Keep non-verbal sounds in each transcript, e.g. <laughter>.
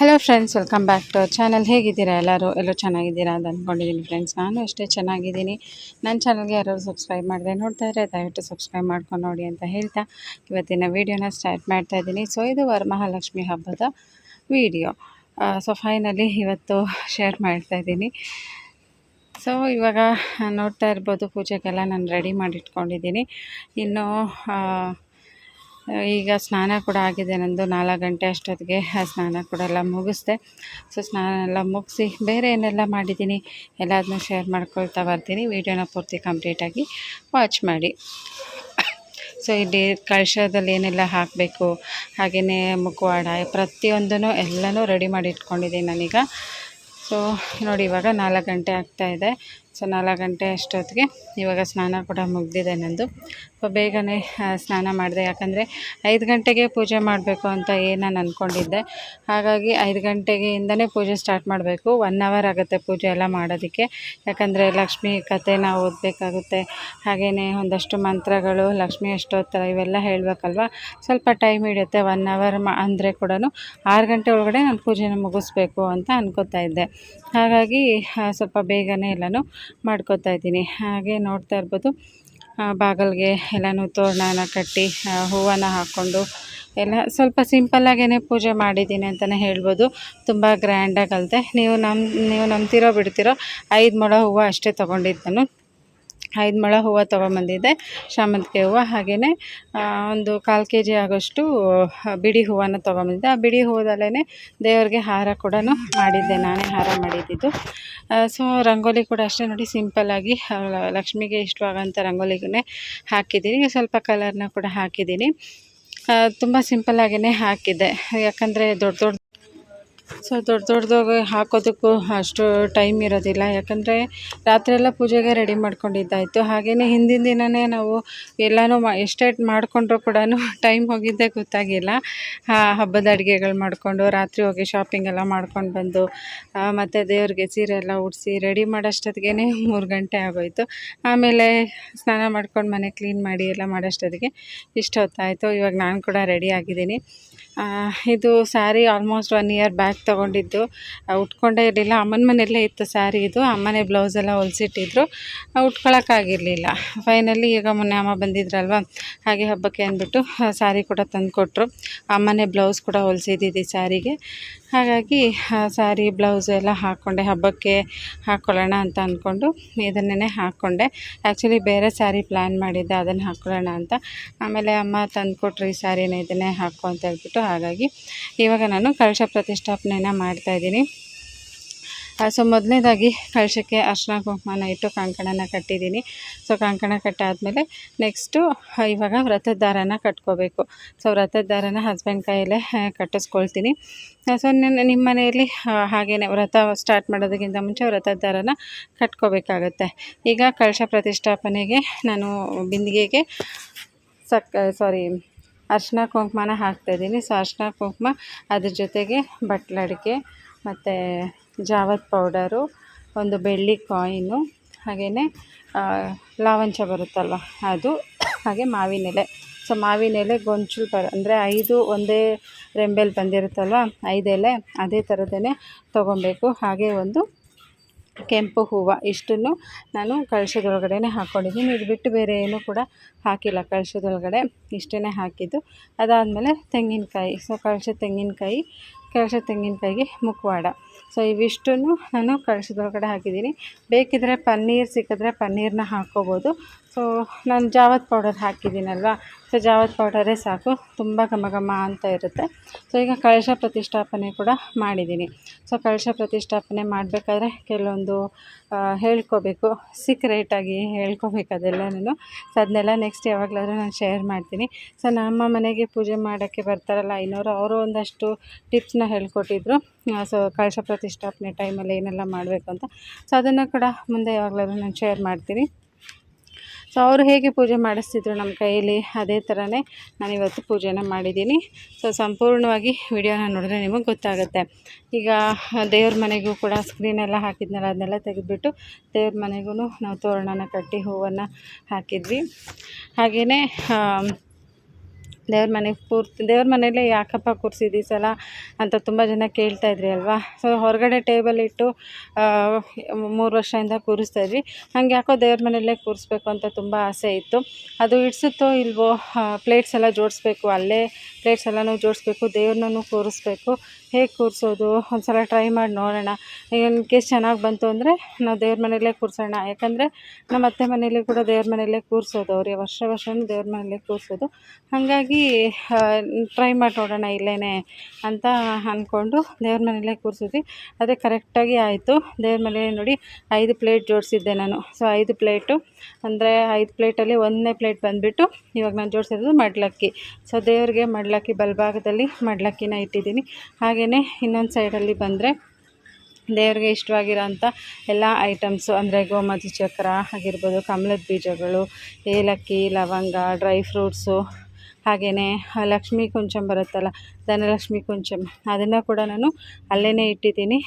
Hello friends welcome back to channel ಹೇಗಿದ್ದೀರಾ ಎಲ್ಲರೂ? ಎಲ್ಲೋ ಚೆನ್ನಾಗಿದ್ದೀರಾ ಅಂತ ಅಂದ್ಕೊಂಡಿದ್ದೀನಿ ಫ್ರೆಂಡ್ಸ್ ನಾನು ಅಷ್ಟೇ ಚೆನ್ನಾಗಿದ್ದೀನಿ. ನನ್ನ ಚಾನಲ್ಗೆ ಯಾರು ಸಬ್ಸ್ಕ್ರೈಬ್ ಮಾಡಿದೆ ನೋಡ್ತಾ ಇದ್ದರೆ ದಯವಿಟ್ಟು ಸಬ್ಸ್ಕ್ರೈಬ್ ಮಾಡ್ಕೊಂಡು ನೋಡಿ ಅಂತ ಹೇಳ್ತಾ ಇವತ್ತಿನ ವೀಡಿಯೋನ ಸ್ಟಾರ್ಟ್ ಮಾಡ್ತಾ ಇದ್ದೀನಿ. ಸೊ ಇದು ವರಮಹಾಲಕ್ಷ್ಮಿ ಹಬ್ಬದ ವೀಡಿಯೋ ಸೊ ಫೈನಲಿ ಇವತ್ತು ಶೇರ್ ಮಾಡ್ತಾ ಇದ್ದೀನಿ. ಸೊ ಇವಾಗ ನೋಡ್ತಾ ಇರ್ಬೋದು, ಪೂಜೆಗೆಲ್ಲ ನಾನು ರೆಡಿ ಮಾಡಿಟ್ಕೊಂಡಿದ್ದೀನಿ. ಇನ್ನು ಈಗ ಸ್ನಾನ ಕೂಡ ಆಗಿದೆ ನಂದು. ನಾಲ್ಕು ಗಂಟೆ ಅಷ್ಟೊತ್ತಿಗೆ ಆ ಸ್ನಾನ ಕೂಡ ಎಲ್ಲ ಮುಗಿಸ್ದೆ. ಸೊ ಸ್ನಾನ ಎಲ್ಲ ಮುಗಿಸಿ ಬೇರೆ ಏನೆಲ್ಲ ಮಾಡಿದ್ದೀನಿ ಎಲ್ಲದನ್ನೂ ಶೇರ್ ಮಾಡ್ಕೊಳ್ತಾ ಬರ್ತೀನಿ. ವೀಡಿಯೋನ ಪೂರ್ತಿ ಕಂಪ್ಲೀಟಾಗಿ ವಾಚ್ ಮಾಡಿ. ಸೊ ಇಲ್ಲಿ ಕಳಶದಲ್ಲಿ ಏನೆಲ್ಲ ಹಾಕಬೇಕು, ಹಾಗೆಯೇ ಮುಖವಾಡ ಪ್ರತಿಯೊಂದೂ ಎಲ್ಲನೂ ರೆಡಿ ಮಾಡಿ ಇಟ್ಕೊಂಡಿದ್ದೀನಿ ನಾನೀಗ. ಸೊ ನೋಡಿ ಇವಾಗ ನಾಲ್ಕು ಗಂಟೆ ಆಗ್ತಾಯಿದೆ ಸೊ ನಾಲ್ಕು ಗಂಟೆ ಅಷ್ಟೊತ್ತಿಗೆ ಇವಾಗ ಸ್ನಾನ ಕೂಡ ಮುಗಿದಿದೆ ನಂದು. ಸೊ ಬೇಗನೆ ಸ್ನಾನ ಮಾಡಿದೆ. ಯಾಕಂದರೆ ಐದು ಗಂಟೆಗೆ ಪೂಜೆ ಮಾಡಬೇಕು ಅಂತ ಏನು ಅಂದ್ಕೊಂಡಿದ್ದೆ ಹಾಗಾಗಿ ಐದು ಗಂಟೆಗೆಯಿಂದನೇ ಪೂಜೆ ಸ್ಟಾರ್ಟ್ ಮಾಡಬೇಕು. ಒನ್ ಅವರ್ ಆಗುತ್ತೆ ಪೂಜೆ ಎಲ್ಲ ಮಾಡೋದಕ್ಕೆ. ಯಾಕಂದರೆ ಲಕ್ಷ್ಮಿ ಕಥೆನ ಓದಬೇಕಾಗುತ್ತೆ. ಹಾಗೆಯೇ ಒಂದಷ್ಟು ಮಂತ್ರಗಳು, ಲಕ್ಷ್ಮಿ ಅಷ್ಟೋತ್ತರ ಇವೆಲ್ಲ ಹೇಳಬೇಕಲ್ವ? ಸ್ವಲ್ಪ ಟೈಮ್ ಹಿಡಿಯುತ್ತೆ. ಒನ್ ಅವರ್ ಮಾ, ಅಂದರೆ ಕೂಡ ಆರು ಗಂಟೆ ಒಳಗಡೆ ನಾನು ಪೂಜೆನ ಮುಗಿಸ್ಬೇಕು ಅಂತ ಅಂದ್ಕೋತಾ ಇದ್ದೆ. ಹಾಗಾಗಿ ಸ್ವಲ್ಪ ಬೇಗನೆ ಎಲ್ಲನೂ ಮಾಡ್ಕೋತಾ ಇದ್ದೀನಿ. ಹಾಗೆ ನೋಡ್ತಾ ಇರ್ಬೋದು. ಬಾಗಿಲ್ಗೆ ಎಲ್ಲನೂ ತೋರಣನ ಕಟ್ಟಿ ಹೂವನ್ನು ಹಾಕ್ಕೊಂಡು ಎಲ್ಲ ಸ್ವಲ್ಪ ಸಿಂಪಲ್ಲಾಗೇ ಪೂಜೆ ಮಾಡಿದ್ದೀನಿ ಅಂತಲೇ ಹೇಳ್ಬೋದು. ತುಂಬ ಗ್ರ್ಯಾಂಡಾಗಿ ಅಲ್ಲದೆ ನೀವು ನಮ್ಮ ನೀವು ನಂಬ್ತಿರೋ ಬಿಡ್ತಿರೋ ಐದು ಮೊಳ ಹೂವು ಅಷ್ಟೇ ತೊಗೊಂಡಿದ್ದು ನಾನು ಐದು ಮೊಳ ಹೂವು ತೊಗೊಂಬಂದಿದ್ದೆ. ಶಾಮಂತಿಗೆ ಹೂವು ಹಾಗೆಯೇ ಒಂದು ಕಾಲು ಕೆ ಜಿ ಆಗೋಷ್ಟು ಬಿಡಿ ಹೂವನ್ನು ತೊಗೊಂಬಂದಿದ್ದೆ. ಆ ಬಿಡಿ ಹೂವದಲ್ಲೇ ದೇವ್ರಿಗೆ ಹಾರ ಕೂಡ ಮಾಡಿದ್ದೆ. ನಾನೇ ಹಾರ ಮಾಡಿದ್ದಿದ್ದು ಸೊ, ರಂಗೋಲಿ ಕೂಡ ಅಷ್ಟೇ ನೋಡಿ ಸಿಂಪಲ್ಲಾಗಿ ಲಕ್ಷ್ಮಿಗೆ ಇಷ್ಟವಾಗೋಂಥ ರಂಗೋಲಿಗೇ ಹಾಕಿದ್ದೀನಿ. ಸ್ವಲ್ಪ ಕಲರ್ನ ಕೂಡ ಹಾಕಿದ್ದೀನಿ. ತುಂಬ ಸಿಂಪಲ್ಲಾಗಿಯೇ ಹಾಕಿದ್ದೆ. ಯಾಕಂದರೆ ದೊಡ್ಡ ದೊಡ್ಡ ಸೊ ದೊಡ್ಡ ದೊಡ್ಡದಾಗಿ ಹಾಕೋದಕ್ಕೂ ಅಷ್ಟು ಟೈಮ್ ಇರೋದಿಲ್ಲ. ಯಾಕಂದರೆ ರಾತ್ರಿ ಎಲ್ಲ ಪೂಜೆಗೆ ರೆಡಿ ಮಾಡ್ಕೊಂಡಿದ್ದಾಯಿತು. ಹಾಗೆಯೇ ಹಿಂದಿನ ದಿನವೇ ನಾವು ಎಲ್ಲನೂ ಮಾ ಎಷ್ಟೇ ಮಾಡಿಕೊಂಡ್ರೂ ಕೂಡ ಟೈಮ್ ಹೋಗಿದ್ದೇ ಗೊತ್ತಾಗಿಲ್ಲ. ಹಬ್ಬದ ಅಡುಗೆಗಳು ಮಾಡಿಕೊಂಡು ರಾತ್ರಿ ಹೋಗಿ ಶಾಪಿಂಗ್ ಎಲ್ಲ ಮಾಡ್ಕೊಂಡು ಬಂದು ಮತ್ತು ದೇವ್ರಿಗೆ ಸೀರೆ ಎಲ್ಲ ಉಡಿಸಿ ರೆಡಿ ಮಾಡೋಷ್ಟೊತ್ತಿಗೆ ಮೂರು ಗಂಟೆ ಆಗೋಯಿತು. ಆಮೇಲೆ ಸ್ನಾನ ಮಾಡ್ಕೊಂಡು ಮನೆ ಕ್ಲೀನ್ ಮಾಡಿ ಎಲ್ಲ ಮಾಡೋಷ್ಟೊತ್ತಿಗೆ ಇಷ್ಟು ಹೊತ್ತಾಯಿತು ಇವಾಗ ನಾನು ಕೂಡ ರೆಡಿ ಆಗಿದ್ದೀನಿ. ಇದು sari almost one year back ತೊಗೊಂಡಿದ್ದು. ಆ, ಉಟ್ಕೊಂಡೇ ಇರಲಿಲ್ಲ. ಅಮ್ಮನ ಮನೆಯಲ್ಲೇ ಇತ್ತು ಸ್ಯಾರಿ ಇದು. ಅಮ್ಮನೇ ಬ್ಲೌಸ್ ಎಲ್ಲ ಹೊಲಿಸಿಟ್ಟಿದ್ರು. ಉಟ್ಕೊಳಕ್ಕಾಗಿರಲಿಲ್ಲ ಫೈನಲಿ ಈಗ ಮೊನ್ನೆ ಅಮ್ಮ ಬಂದಿದ್ರಲ್ವ? ಹಾಗೆ ಹಬ್ಬಕ್ಕೆ ಅಂದ್ಬಿಟ್ಟು ಸ್ಯಾರಿ ಕೂಡ ತಂದು ಕೊಟ್ಟರು ಅಮ್ಮನೇ ಬ್ಲೌಸ್ ಕೂಡ ಹೊಲಿಸಿದ್ದಿದ್ದು ಸ್ಯಾರಿಗೆ ಹಾಗಾಗಿ ಸ್ಯಾರಿ ಬ್ಲೌಸ್ ಎಲ್ಲ ಹಾಕ್ಕೊಂಡೆ ಹಬ್ಬಕ್ಕೆ ಹಾಕ್ಕೊಳ್ಳೋಣ ಅಂತ ಅಂದ್ಕೊಂಡು ಇದನ್ನೇ ಹಾಕ್ಕೊಂಡೆ ಆ್ಯಕ್ಚುಲಿ ಬೇರೆ ಸ್ಯಾರಿ ಪ್ಲ್ಯಾನ್ ಮಾಡಿದ್ದೆ. ಅದನ್ನು ಹಾಕ್ಕೊಳ್ಳೋಣ ಅಂತ. ಆಮೇಲೆ ಅಮ್ಮ ತಂದು ಕೊಟ್ಟರು ಈ ಸ್ಯಾರಿನ ಇದನ್ನೇ ಹಾಕು ಅಂತ ಹೇಳ್ಬಿಟ್ಟು. ಹಾಗಾಗಿ ಇವಾಗ ನಾನು ಕಳಶ ಪ್ರತಿಷ್ಠಾಪನೆನ ಮಾಡ್ತಾಯಿದ್ದೀನಿ ಸೊ ಮೊದಲನೇದಾಗಿ ಕಳಶಕ್ಕೆ ಅರ್ಶನ ಕುಂಕುಮನ ಇಟ್ಟು ಕಂಕಣನ ಕಟ್ಟಿದ್ದೀನಿ. ಸೊ ಕಂಕಣ ಕಟ್ಟಾದಮೇಲೆ ನೆಕ್ಸ್ಟು ಇವಾಗ ವ್ರತದ ದಾರನ ಕಟ್ಕೋಬೇಕು. ಸೊ ವ್ರತದ ದಾರನ ಹಸ್ಬೆಂಡ್ ಕೈಯಲ್ಲೇ ಕಟ್ಟಿಸ್ಕೊಳ್ತೀನಿ. ಸೊ ನಿಮ್ಮ ಮನೆಯಲ್ಲಿ ಹಾಗೇ ವ್ರತ ಸ್ಟಾರ್ಟ್ ಮಾಡೋದಕ್ಕಿಂತ ಮುಂಚೆ ವ್ರತದ ದಾರನ ಕಟ್ಕೋಬೇಕಾಗತ್ತೆ. ಈಗ ಕಳಶ ಪ್ರತಿಷ್ಠಾಪನೆಗೆ ನಾನು ಬಿಂದಿಗೆಗೆ ಸಕ್ ಸಾರಿ ಅರ್ಶಿನ ಕುಂಕುಮನ ಹಾಕ್ತಾಯಿದ್ದೀನಿ ಸೊ ಅರ್ಶಿನ ಕುಂಕುಮ ಅದ್ರ ಜೊತೆಗೆ ಬಟ್ಲಡಿಕೆ ಮತ್ತು ಜಾವತ್ ಪೌಡರು, ಒಂದು ಬೆಳ್ಳಿ ಕಾಯಿನು ಹಾಗೆಯೇ ಲಾವಂಚ ಬರುತ್ತಲ್ವ ಅದು, ಹಾಗೆ ಮಾವಿನ ಎಲೆ ಸೊ ಮಾವಿನ ಎಲೆ ಗೊಂಚಲು ಬರ ಅಂದರೆ ಐದು ಒಂದೇ ರೆಂಬೆಲಿ ಬಂದಿರುತ್ತಲ್ವ ಐದು ಎಲೆ ಅದೇ ಥರದೇ ತೊಗೊಬೇಕು. ಹಾಗೆ ಒಂದು ಕೆಂಪು ಹೂವು ಇಷ್ಟನ್ನು ನಾನು ಕಳಶದೊಳಗಡೆ ಹಾಕ್ಕೊಂಡಿದ್ದೀನಿ ಇದು ಬಿಟ್ಟು ಬೇರೆ ಏನೂ ಕೂಡ ಹಾಕಿಲ್ಲ. ಕಳಶದೊಳಗಡೆ ಇಷ್ಟೇ ಹಾಕಿದ್ದು. ಅದಾದಮೇಲೆ ತೆಂಗಿನಕಾಯಿ. ಸೊ ಕಳಶ ತೆಂಗಿನಕಾಯಿ, ಕಳಶ ತೆಂಗಿನಕಾಯಿಗೆ ಮುಖವಾಡ. ಸೊ ಇವಿಷ್ಟನ್ನು ನಾನು ಕಳಶದೊಳಗಡೆ ಹಾಕಿದ್ದೀನಿ. ಬೇಕಿದ್ದರೆ ಪನ್ನೀರ್ ಸಿಕ್ಕಿದ್ರೆ ಪನ್ನೀರನ್ನ ಹಾಕ್ಕೋಬೋದು ಸೊ ನಾನು ಜಾವತ್ ಪೌಡರ್ ಹಾಕಿದ್ದೀನಲ್ವ? ಸೊ ಜಾವತ್ ಪೌಡರೇ ಸಾಕು. ತುಂಬ ಘಮ ಘಮ ಅಂತ ಇರುತ್ತೆ. ಸೊ ಈಗ ಕಳಶ ಪ್ರತಿಷ್ಠಾಪನೆ ಕೂಡ ಮಾಡಿದ್ದೀನಿ. ಸೊ ಕಳಶ ಪ್ರತಿಷ್ಠಾಪನೆ ಮಾಡಬೇಕಾದ್ರೆ ಕೆಲವೊಂದು ಹೇಳ್ಕೋಬೇಕು. ಸೀಕ್ರೆಟಾಗಿ ಹೇಳ್ಕೋಬೇಕು ನಾನು. ಸೊ ಅದನ್ನೆಲ್ಲ ನೆಕ್ಸ್ಟ್ ಯಾವಾಗಲಾದ್ರೂ ನಾನು ಶೇರ್ ಮಾಡ್ತೀನಿ. ಸೊ ನಮ್ಮ ಮನೆಗೆ ಪೂಜೆ ಮಾಡೋಕ್ಕೆ ಬರ್ತಾರಲ್ಲ ಐನೋರು, ಅವರು ಒಂದಷ್ಟು ಟಿಪ್ಸ್ನ ಹೇಳ್ಕೊಟ್ಟಿದ್ರು. ಸೊ ಕಳಶ ಪ್ರತಿಷ್ಠಾಪನೆ ಟೈಮಲ್ಲಿ ಏನೆಲ್ಲ ಮಾಡಬೇಕು ಅಂತ. ಸೊ ಅದನ್ನು ಕೂಡ ಮುಂದೆ ಯಾವಾಗಲಾದ್ರೂ ನಾನು ಶೇರ್ ಮಾಡ್ತೀನಿ. ಸೊ ಅವರು ಹೇಗೆ ಪೂಜೆ ಮಾಡಿಸ್ತಿದ್ರು ನಮ್ಮ ಕೈಯಲ್ಲಿ? ಅದೇ ಥರನೇ ನಾನು ಇವತ್ತು ಪೂಜೆನ ಮಾಡಿದ್ದೀನಿ. ಸೊ ಸಂಪೂರ್ಣವಾಗಿ ವಿಡಿಯೋನ ನೋಡಿದ್ರೆ ನಿಮಗೆ ಗೊತ್ತಾಗುತ್ತೆ. ಈಗ ದೇವ್ರ ಮನೆಗೂ ಕೂಡ ಸ್ಕ್ರೀನೆಲ್ಲ ಹಾಕಿದ್ನಲ್ಲ, ಅದನ್ನೆಲ್ಲ ತೆಗೆದುಬಿಟ್ಟು ದೇವ್ರ ಮನೆಗೂ ನಾವು ತೋರಣನ ಕಟ್ಟಿ ಹೂವನ್ನು ಹಾಕಿದ್ವಿ. ಹಾಗೆಯೇ ದೇವ್ರ ಮನೆಗೆ ಪೂರ್ತಿ, ದೇವ್ರ ಮನೇಲೆ ಯಾಕಪ್ಪ ಕೂರಿಸಿದ್ದು ಸಲ ಅಂತ ತುಂಬ ಜನ ಕೇಳ್ತಾ ಇದ್ರಿ ಅಲ್ವಾ? ಸೊ ಹೊರಗಡೆ ಟೇಬಲ್ ಇಟ್ಟು ಮೂರು ವರ್ಷದಿಂದ ಕೂರಿಸ್ತಾ ಇದ್ವಿ ನಂಗೆ ಯಾಕೋ ದೇವ್ರ ಮನೆಯಲ್ಲೇ ಕೂರಿಸ್ಬೇಕು ಅಂತ ತುಂಬ ಆಸೆ ಇತ್ತು. ಅದು ಇಡ್ಸುತ್ತೋ ಇಲ್ವೋ ಪ್ಲೇಟ್ಸ್ ಎಲ್ಲ ಜೋಡಿಸ್ಬೇಕು, ಅಲ್ಲೇ ಪ್ಲೇಟ್ಸ್ ಎಲ್ಲನೂ ಜೋಡಿಸ್ಬೇಕು, ದೇವ್ರನ್ನೂ ಕೂರಿಸ್ಬೇಕು. ಹೇಗೆ ಕೂರಿಸೋದು? ಒಂದು ಸಲ ಟ್ರೈ ಮಾಡಿ ನೋಡೋಣ. ಇನ್ ಕೇಸ್ ಚೆನ್ನಾಗಿ ಬಂತು ಅಂದರೆ ನಾವು ದೇವ್ರ ಮನೆಯಲ್ಲೇ ಕೂರಿಸೋಣ. ಯಾಕಂದರೆ ನಮ್ಮ ಅತ್ತೆ ಮನೇಲಿ ಕೂಡ ದೇವ್ರ ಮನೆಯಲ್ಲೇ ಕೂರಿಸೋದು ಅವ್ರಿಗೆ ವರ್ಷ ವರ್ಷವೂ ದೇವ್ರ ಮನೆಯಲ್ಲೇ ಕೂರಿಸೋದು. ಹಾಗಾಗಿ ಟ್ರೈ ಮಾಡಿ ನೋಡೋಣ ಇಲ್ಲೇ ಅಂತ ಅಂದ್ಕೊಂಡು ದೇವ್ರ ಮನೆಯಲ್ಲೇ ಕೂರಿಸಿದ್ವಿ. ಅದೇ ಕರೆಕ್ಟಾಗಿ ಆಯಿತು. ದೇವ್ರ ಮನೆ ನೋಡಿ ಐದು ಪ್ಲೇಟ್ ಜೋಡಿಸಿದ್ದೆ ನಾನು. ಸೊ ಐದು ಪ್ಲೇಟು. ಅಂದರೆ ಐದು ಪ್ಲೇಟಲ್ಲಿ ಒಂದನೇ ಪ್ಲೇಟ್ ಬಂದುಬಿಟ್ಟು ಇವಾಗ ನಾನು ಜೋಡಿಸಿರೋದು ಮಡ್ಲಕ್ಕಿ. ಸೊ ದೇವ್ರಿಗೆ ಮಡ್ಲಕ್ಕಿ ಬಲಭಾಗದಲ್ಲಿ ಮಡ್ಲಕ್ಕಿನ ಇಟ್ಟಿದ್ದೀನಿ. ಹಾಗೆಯೇ ಇನ್ನೊಂದು ಸೈಡಲ್ಲಿ ಬಂದರೆ ದೇವ್ರಿಗೆ ಇಷ್ಟವಾಗಿರೋಂಥ ಎಲ್ಲ ಐಟಮ್ಸು, ಅಂದರೆ ಗೋಮತಿ ಚಕ್ರ, ಆಗಿರ್ಬೋದು ಕಮಲದ ಬೀಜಗಳು, ಏಲಕ್ಕಿ, ಲವಂಗ, ಡ್ರೈ ಫ್ರೂಟ್ಸು ಹಾಗೆಯೇ ಲಕ್ಷ್ಮೀ ಕುಂಚಮ್ ಬರುತ್ತಲ್ಲ. ಧನಲಕ್ಷ್ಮಿ ಕುಂಚಮ್. ಅದನ್ನು ಕೂಡ ನಾನು ಅಲ್ಲೇ ಇಟ್ಟಿದ್ದೀನಿ.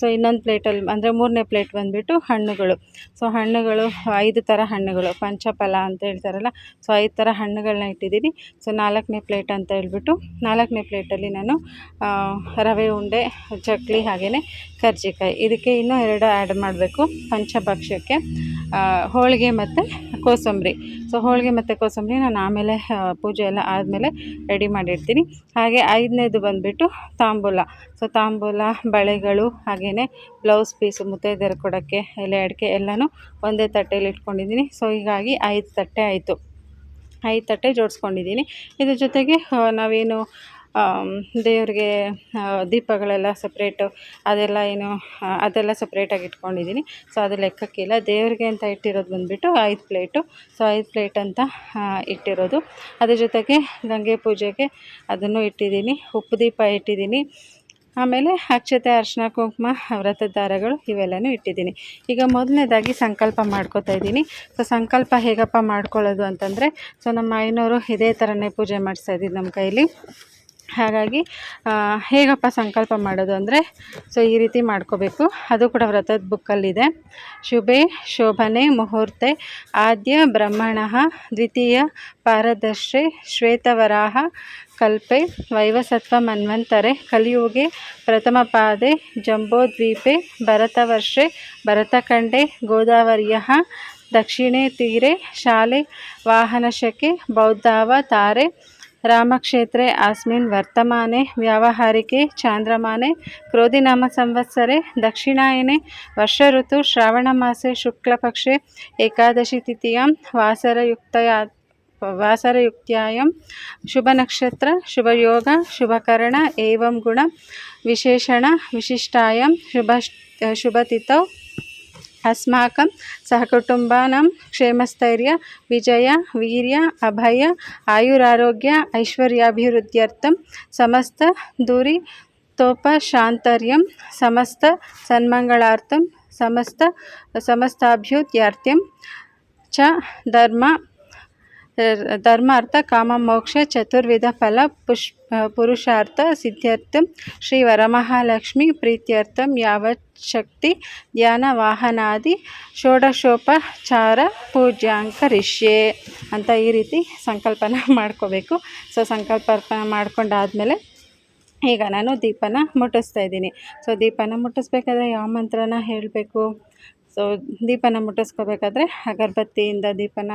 ಸೊ ಇನ್ನೊಂದು ಪ್ಲೇಟಲ್ಲಿ ಅಂದರೆ ಮೂರನೇ ಪ್ಲೇಟ್ ಬಂದುಬಿಟ್ಟು ಹಣ್ಣುಗಳು. ಸೊ ಹಣ್ಣುಗಳು, ಐದು ಥರ ಹಣ್ಣುಗಳು, ಪಂಚಫಲ ಅಂತ ಹೇಳ್ತಾರಲ್ಲ ಸೊ ಐದು ಥರ ಹಣ್ಣುಗಳನ್ನ ಇಟ್ಟಿದ್ದೀನಿ. ಸೊ ನಾಲ್ಕನೇ ಪ್ಲೇಟ್ ಅಂತ ಹೇಳ್ಬಿಟ್ಟು, ನಾಲ್ಕನೇ ಪ್ಲೇಟಲ್ಲಿ ನಾನು ರವೆ, ಉಂಡೆ, ಚಕ್ಲಿ ಹಾಗೆಯೇ ಕರ್ಜಿಕಾಯಿ. ಇದಕ್ಕೆ ಇನ್ನೂ ಎರಡು ಆ್ಯಡ್ ಮಾಡಬೇಕು. ಪಂಚಭಕ್ಷ್ಯಕ್ಕೆ ಹೋಳಿಗೆ ಮತ್ತು ಕೋಸಂಬರಿ. ಸೊ ಹೋಳಿಗೆ ಮತ್ತು ಕೋಸಂಬರಿ ನಾನು ಆಮೇಲೆ ಪೂಜೆ ಎಲ್ಲ ಆದಮೇಲೆ ರೆಡಿ ಮಾಡಿರ್ತೀನಿ. ಹಾಗೆ ಐದನೇದು ಬಂದುಬಿಟ್ಟು ತಾಂಬೂಲ. ಸೊ ತಾಂಬೂಲ, ಬಳೆಗಳು ಹಾಗೆಯೇ ಬ್ಲೌಸ್ ಪೀಸು ಮುತ್ತೈದೆಯರು ಕೊಡೋಕ್ಕೆ, ಎಲೆ ಅಡಿಕೆ ಎಲ್ಲನೂ ಒಂದೇ ತಟ್ಟೆಯಲ್ಲಿ ಇಟ್ಕೊಂಡಿದ್ದೀನಿ. ಸೊ ಹೀಗಾಗಿ ಐದು ತಟ್ಟೆ ಆಯಿತು. ಐದು ತಟ್ಟೆ ಜೋಡಿಸ್ಕೊಂಡಿದ್ದೀನಿ. ಇದ್ರ ಜೊತೆಗೆ ನಾವೇನು ದೇವ್ರಿಗೆ ದೀಪಗಳೆಲ್ಲ ಸಪ್ರೇಟು ಅದೆಲ್ಲ ಏನು ಅದೆಲ್ಲ ಸಪ್ರೇಟಾಗಿ ಇಟ್ಕೊಂಡಿದ್ದೀನಿ ಸೊ ಅದು ಲೆಕ್ಕಕ್ಕಿಲ್ಲ ದೇವ್ರಿಗೆ ಅಂತ ಇಟ್ಟಿರೋದು ಬಂದುಬಿಟ್ಟು ಐದು ಪ್ಲೇಟು ಸೊ ಐದು ಪ್ಲೇಟ್ ಅಂತ ಇಟ್ಟಿರೋದು. ಅದ್ರ ಜೊತೆಗೆ ಗಂಗೆ ಪೂಜೆಗೆ ಅದನ್ನು ಇಟ್ಟಿದ್ದೀನಿ ಉಪ್ಪು ದೀಪ ಇಟ್ಟಿದ್ದೀನಿ ಆಮೇಲೆ ಅಕ್ಷತೆ, ಅರ್ಶನ, ಕುಂಕುಮ ವ್ರತದ ದಾರಗಳು ಇವೆಲ್ಲನೂ ಇಟ್ಟಿದ್ದೀನಿ ಈಗ ಮೊದಲನೇದಾಗಿ ಸಂಕಲ್ಪ ಮಾಡ್ಕೋತಾ ಇದ್ದೀನಿ. ಸೊ ಸಂಕಲ್ಪ ಹೇಗಪ್ಪ ಮಾಡ್ಕೊಳ್ಳೋದು ಅಂತಂದರೆ ಸೊ ನಮ್ಮ ಐನೋರು ಇದೇ ಥರನೇ ಪೂಜೆ ಮಾಡಿಸ್ತಾ ನಮ್ಮ ಕೈಲಿ. ಹಾಗಾಗಿ ಹೇಗಪ್ಪ ಸಂಕಲ್ಪ ಮಾಡೋದು ಅಂದರೆ, ಸೊ ಈ ರೀತಿ ಮಾಡ್ಕೋಬೇಕು. ಅದು ಕೂಡ ವ್ರತದ ಬುಕ್ಕಲ್ಲಿದೆ ಶುಭೆ ಶೋಭನೆ ಮುಹೂರ್ತೆ ಆದ್ಯ ಬ್ರಹ್ಮಣ ದ್ವಿತೀಯ ಪಾರದರ್ಶಿ ಶ್ವೇತವರಾಹ ಕಲ್ಪೆ ವೈವಸತ್ವ ಮನ್ವಂತರೆ ಕಲಿಯುಗೆ ಪ್ರಥಮ ಪಾದೆ ಜಂಬೋದ್ವೀಪೆ ಭರತವರ್ಷೆ ಭರತಖಂಡೆ ಗೋದಾವರಿಯ ದಕ್ಷಿಣೆ ತೀರೆ ಶಾಲೆ ವಾಹನಶಕೆ ಬೌದ್ಧಾವತಾರೆ रामक्षेत्रे अस्मिन् वर्तमाने व्यावहारिके चान्द्रमाने क्रोधिनामसंवत्सरे दक्षिणायने वर्षऋतु श्रावणमासे शुक्लपक्षे एकादशीतिथ्यां वासरयुक्तया वासरयुक्त्यायां शुभनक्षत्र शुभयोग शुभकरण एवं गुण विशेषण विशिष्टायां शुभ शुभतिथौ अस्माकं सहकुटुम्बानां क्षेमस्थैर्य विजय वीर्य अभय आयुरारोग्य ऐश्वर्याभिवृद्ध्यर्थं समस्तदुरितोपशान्तर्यं समस्तसन्मङ्गलार्थं समस्त समस्ताभ्युद्यार्थं च धर्म ಧರ್ಮಾರ್ಥ, ಕಾಮ, ಮೋಕ್ಷ, ಚತುರ್ವಿಧ ಫಲ, ಪುಷ್ ಪುರುಷಾರ್ಥ, ಸಿದ್ಧಾರ್ಥಂ ಶ್ರೀ ವರಮಹಾಲಕ್ಷ್ಮಿ ಪ್ರೀತ್ಯರ್ಥಂ, ಯಾವತ್ ಶಕ್ತಿ, ಧ್ಯಾನ, ವಾಹನಾದಿ ಷೋಡಶೋಪಚಾರ ಪೂಜ್ಯಾಂಕರಿಷ್ಯೆ ಅಂತ ಈ ರೀತಿ ಸಂಕಲ್ಪನ <laughs> ಮಾಡ್ಕೋಬೇಕು. ಸೊ ಸಂಕಲ್ಪ ಮಾಡ್ಕೊಂಡಾದಮೇಲೆ ಈಗ ನಾನು ದೀಪನ ಮುಟ್ಟಿಸ್ತಾ ಇದ್ದೀನಿ. ಸೊ ದೀಪನ ಮುಟ್ಟಿಸ್ಬೇಕಾದ್ರೆ ಯಾವ ಮಂತ್ರನ ಹೇಳಬೇಕು? ಸೊ ದೀಪನ ಮುಟ್ಟಿಸ್ಕೋಬೇಕಾದ್ರೆ ಅಗರಬತ್ತಿಯಿಂದ ದೀಪನ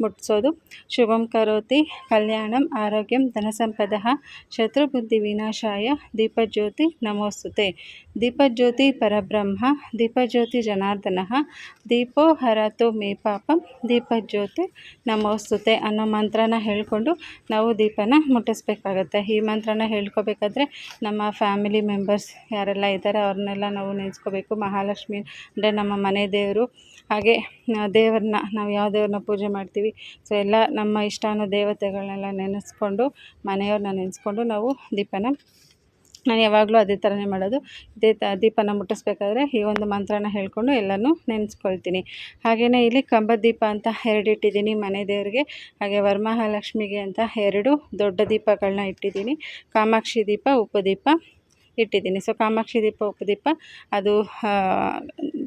ಮುಟ್ಟಿಸೋದು. ಶುಭಂ ಕರೋತಿ, ಕಲ್ಯಾಣಂ ಆರೋಗ್ಯಂ, ಧನಸಂಪದ, ಶತ್ರುಬುದ್ಧಿ ವಿನಾಶಾಯ, ದೀಪಜ್ಯೋತಿ ನಮೋಸ್ತುತೆ. ದೀಪಜ್ಯೋತಿ ಪರಬ್ರಹ್ಮ, ದೀಪಜ್ಯೋತಿ ಜನಾರ್ದನ, ದೀಪೋ ಹರತು ಮೇ ಪಾಪಂ, ದೀಪಜ್ಯೋತಿ ನಮೋಸ್ತುತೆ ಅನ್ನೋ ಮಂತ್ರನ ಹೇಳಿಕೊಂಡು ನಾವು ದೀಪನ ಮುಟ್ಟಿಸ್ಬೇಕಾಗತ್ತೆ. ಈ ಮಂತ್ರನ ಹೇಳ್ಕೋಬೇಕಾದ್ರೆ ನಮ್ಮ ಫ್ಯಾಮಿಲಿ ಮೆಂಬರ್ಸ್ ಯಾರೆಲ್ಲ ಇದ್ದಾರೆ ಅವ್ರನ್ನೆಲ್ಲ ನಾವು ನೆನೆಸ್ಕೋಬೇಕು. ಮಹಾಲಕ್ಷ್ಮಿ ಅಂದರೆ ನಮ್ಮ ಮನೆ ದೇವರು. ಹಾಗೆ ದೇವರನ್ನ ನಾವು ಯಾವ ದೇವ್ರನ್ನ ಪೂಜೆ ಮಾಡ್ತೀವಿ. ಸೊ ಎಲ್ಲ ನಮ್ಮ ಇಷ್ಟಾನು ದೇವತೆಗಳನ್ನೆಲ್ಲ ನೆನೆಸ್ಕೊಂಡು, ಮನೆಯವ್ರನ್ನ ನೆನೆಸ್ಕೊಂಡು ನಾವು ದೀಪನ, ನಾನು ಯಾವಾಗಲೂ ಅದೇ ಥರನೇ ಮಾಡೋದು. ಇದೇ ತ, ದೀಪನ ಮುಟ್ಟಿಸ್ಬೇಕಾದ್ರೆ ಈ ಒಂದು ಮಂತ್ರನ ಹೇಳ್ಕೊಂಡು ಎಲ್ಲನೂ ನೆನೆಸ್ಕೊಳ್ತೀನಿ. ಹಾಗೆಯೇ ಇಲ್ಲಿ ಕಂಬದೀಪ ಅಂತ ಎರಡು ಇಟ್ಟಿದ್ದೀನಿ ಮನೆ ದೇವರಿಗೆ. ಹಾಗೆ ವರಮಹಾಲಕ್ಷ್ಮಿಗೆ ಅಂತ ಎರಡು ದೊಡ್ಡ ದೀಪಗಳನ್ನ ಇಟ್ಟಿದ್ದೀನಿ. ಕಾಮಾಕ್ಷಿ ದೀಪ, ಉಪದೀಪ. ದೀಪ ಇಟ್ಟಿದ್ದೀನಿ. ಸೊ ಕಾಮಾಕ್ಷಿ ದೀಪ ಉಪದೀಪ ಅದು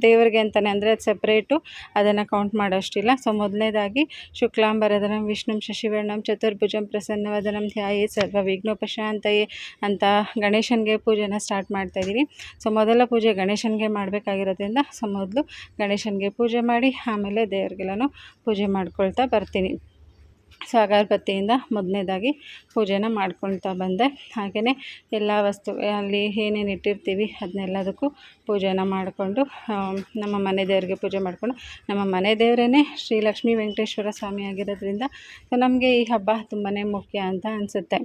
ದೇವರಿಗೆ ಅಂತಲೇ ಅಂದರೆ ಅದು ಸಪ್ರೇಟು ಅದನ್ನು ಕೌಂಟ್ ಮಾಡೋಷ್ಟಿಲ್ಲ. ಸೊ ಮೊದಲನೇದಾಗಿ ಶುಕ್ಲಾಂಬರದನ, ವಿಷ್ಣು ಶಶಿವರ್ಣಂ, ಚತುರ್ಭುಜಂ ಪ್ರಸನ್ನವದನಂ ಧ್ಯಾಯೇ ಸರ್ವ ವಿಘ್ನೋಪಶಾಂತಯೇ ಅಂತ ಗಣೇಶನಿಗೆ ಪೂಜೆನ ಸ್ಟಾರ್ಟ್ ಮಾಡ್ತಾಯಿದ್ದೀನಿ ಸೊ ಮೊದಲ ಪೂಜೆ ಗಣೇಶನಿಗೆ ಮಾಡಬೇಕಾಗಿರೋದ್ರಿಂದ ಸೊ ಮೊದಲು ಗಣೇಶನಿಗೆ ಪೂಜೆ ಮಾಡಿ, ಆಮೇಲೆ ದೇವ್ರಿಗೆಲ್ಲನೂ ಪೂಜೆ ಮಾಡ್ಕೊಳ್ತಾ ಬರ್ತೀನಿ. ಸೊ ಅಗರಬತ್ತಿಯಿಂದ ಮೊದಲನೇದಾಗಿ ಪೂಜೆನ ಮಾಡ್ಕೊಳ್ತಾ ಬಂದೆ. ಹಾಗೆಯೇ ಎಲ್ಲ ವಸ್ತು, ಅಲ್ಲಿ ಏನೇನು ಇಟ್ಟಿರ್ತೀವಿ ಅದನ್ನೆಲ್ಲದಕ್ಕೂ ಪೂಜೆನ ಮಾಡಿಕೊಂಡು ನಮ್ಮ ಮನೆ ದೇವರಿಗೆ ಪೂಜೆ ಮಾಡಿಕೊಂಡು, ನಮ್ಮ ಮನೆ ದೇವರೇ ಶ್ರೀ ಲಕ್ಷ್ಮೀ ವೆಂಕಟೇಶ್ವರ ಸ್ವಾಮಿ ಆಗಿರೋದ್ರಿಂದ ನಮಗೆ ಈ ಹಬ್ಬ ತುಂಬಾ ಮುಖ್ಯ ಅಂತ ಅನಿಸುತ್ತೆ.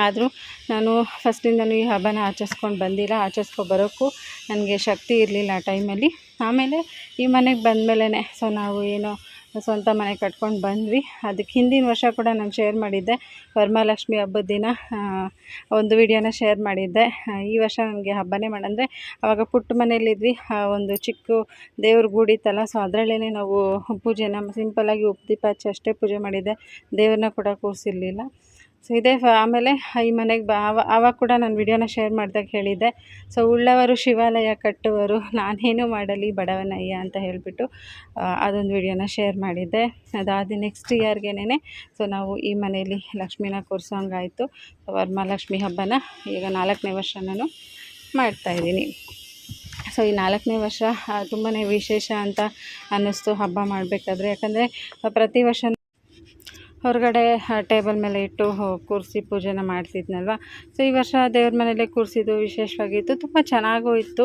ಆದರೂ ನಾನು ಫಸ್ಟಿಂದನೂ ಈ ಹಬ್ಬನ ಆಚರಿಸ್ಕೊಂಡು ಬಂದಿಲ್ಲ. ಆಚರಿಸ್ಕೊ ಬರೋಕ್ಕೂ ನನಗೆ ಶಕ್ತಿ ಇರಲಿಲ್ಲ ಆ ಟೈಮಲ್ಲಿ. ಆಮೇಲೆ ಈ ಮನೆಗೆ ಬಂದಮೇಲೆ ಸೊ ನಾವು ಏನೋ ಸ್ವಂತ ಮನೆ ಕಟ್ಕೊಂಡು ಬಂದ್ವಿ. ಅದಕ್ಕೆ ಹಿಂದಿನ ವರ್ಷ ಕೂಡ ನಾನು ಶೇರ್ ಮಾಡಿದ್ದೆ. ವರಮಹಾಲಕ್ಷ್ಮಿ ಹಬ್ಬದ ದಿನ ಒಂದು ವಿಡಿಯೋನ ಶೇರ್ ಮಾಡಿದ್ದೆ. ಈ ವರ್ಷ ನನಗೆ ಹಬ್ಬನೇ ಮಾಡಂದರೆ ಆವಾಗ ಪುಟ್ಟ ಮನೆಯಲ್ಲಿದ್ವಿ ಒಂದು ಚಿಕ್ಕ ದೇವ್ರ ಗೂಡಿತ್ತಲ್ಲ ಸೊ ಅದರಲ್ಲೇ ನಾವು ಪೂಜೆನ ಸಿಂಪಲ್ಲಾಗಿ ಉಪ್ಪು ದೀಪ ಹಚ್ಚಿ ಅಷ್ಟೇ ಪೂಜೆ ಮಾಡಿದ್ದೆ. ದೇವ್ರನ್ನ ಕೂಡ ಕೂರಿಸಿರ್ಲಿಲ್ಲ. ಸೊ ಇದೇ ಆಮೇಲೆ ಈ ಮನೆಗೆ ಬ, ಅವ ಆವಾಗ ಕೂಡ ನಾನು ವಿಡಿಯೋನ ಶೇರ್ ಮಾಡಿದಾಗ ಹೇಳಿದ್ದೆ. ಸೊ, ಉಳ್ಳವರು ಶಿವಾಲಯ ಕಟ್ಟುವರು, ನಾನೇನು ಮಾಡಲಿ ಬಡವನಯ್ಯ ಅಂತ ಹೇಳಿಬಿಟ್ಟು ಅದೊಂದು ವಿಡಿಯೋನ ಶೇರ್ ಮಾಡಿದ್ದೆ. ಅದಾದ ನೆಕ್ಸ್ಟ್ ಇಯರ್ಗೆನೇ ಸೊ ನಾವು ಈ ಮನೆಯಲ್ಲಿ ಲಕ್ಷ್ಮಿನ ಕೂರಿಸೋಂಗಾಯಿತು. ವರಮಹಾಲಕ್ಷ್ಮಿ ಹಬ್ಬನ ಈಗ ನಾಲ್ಕನೇ ವರ್ಷ ನಾನು ಮಾಡ್ತಾಯಿದ್ದೀನಿ ಸೊ, ಈ ನಾಲ್ಕನೇ ವರ್ಷ ತುಂಬಾ ವಿಶೇಷ ಅಂತ ಅನ್ನಿಸ್ತು ಹಬ್ಬ ಮಾಡಬೇಕಾದ್ರೆ. ಯಾಕಂದರೆ, ಪ್ರತಿ ವರ್ಷ ಹೊರಗಡೆ ಟೇಬಲ್ ಮೇಲೆ ಇಟ್ಟು ಕೂರಿಸಿ ಪೂಜೆನ ಮಾಡ್ತಿದ್ನಲ್ವ? ಸೊ ಈ ವರ್ಷ ದೇವ್ರ ಮನೆಯಲ್ಲೇ ಕೂರಿಸಿದ್ದು ವಿಶೇಷವಾಗಿತ್ತು. ತುಂಬ ಚೆನ್ನಾಗೂ ಇತ್ತು.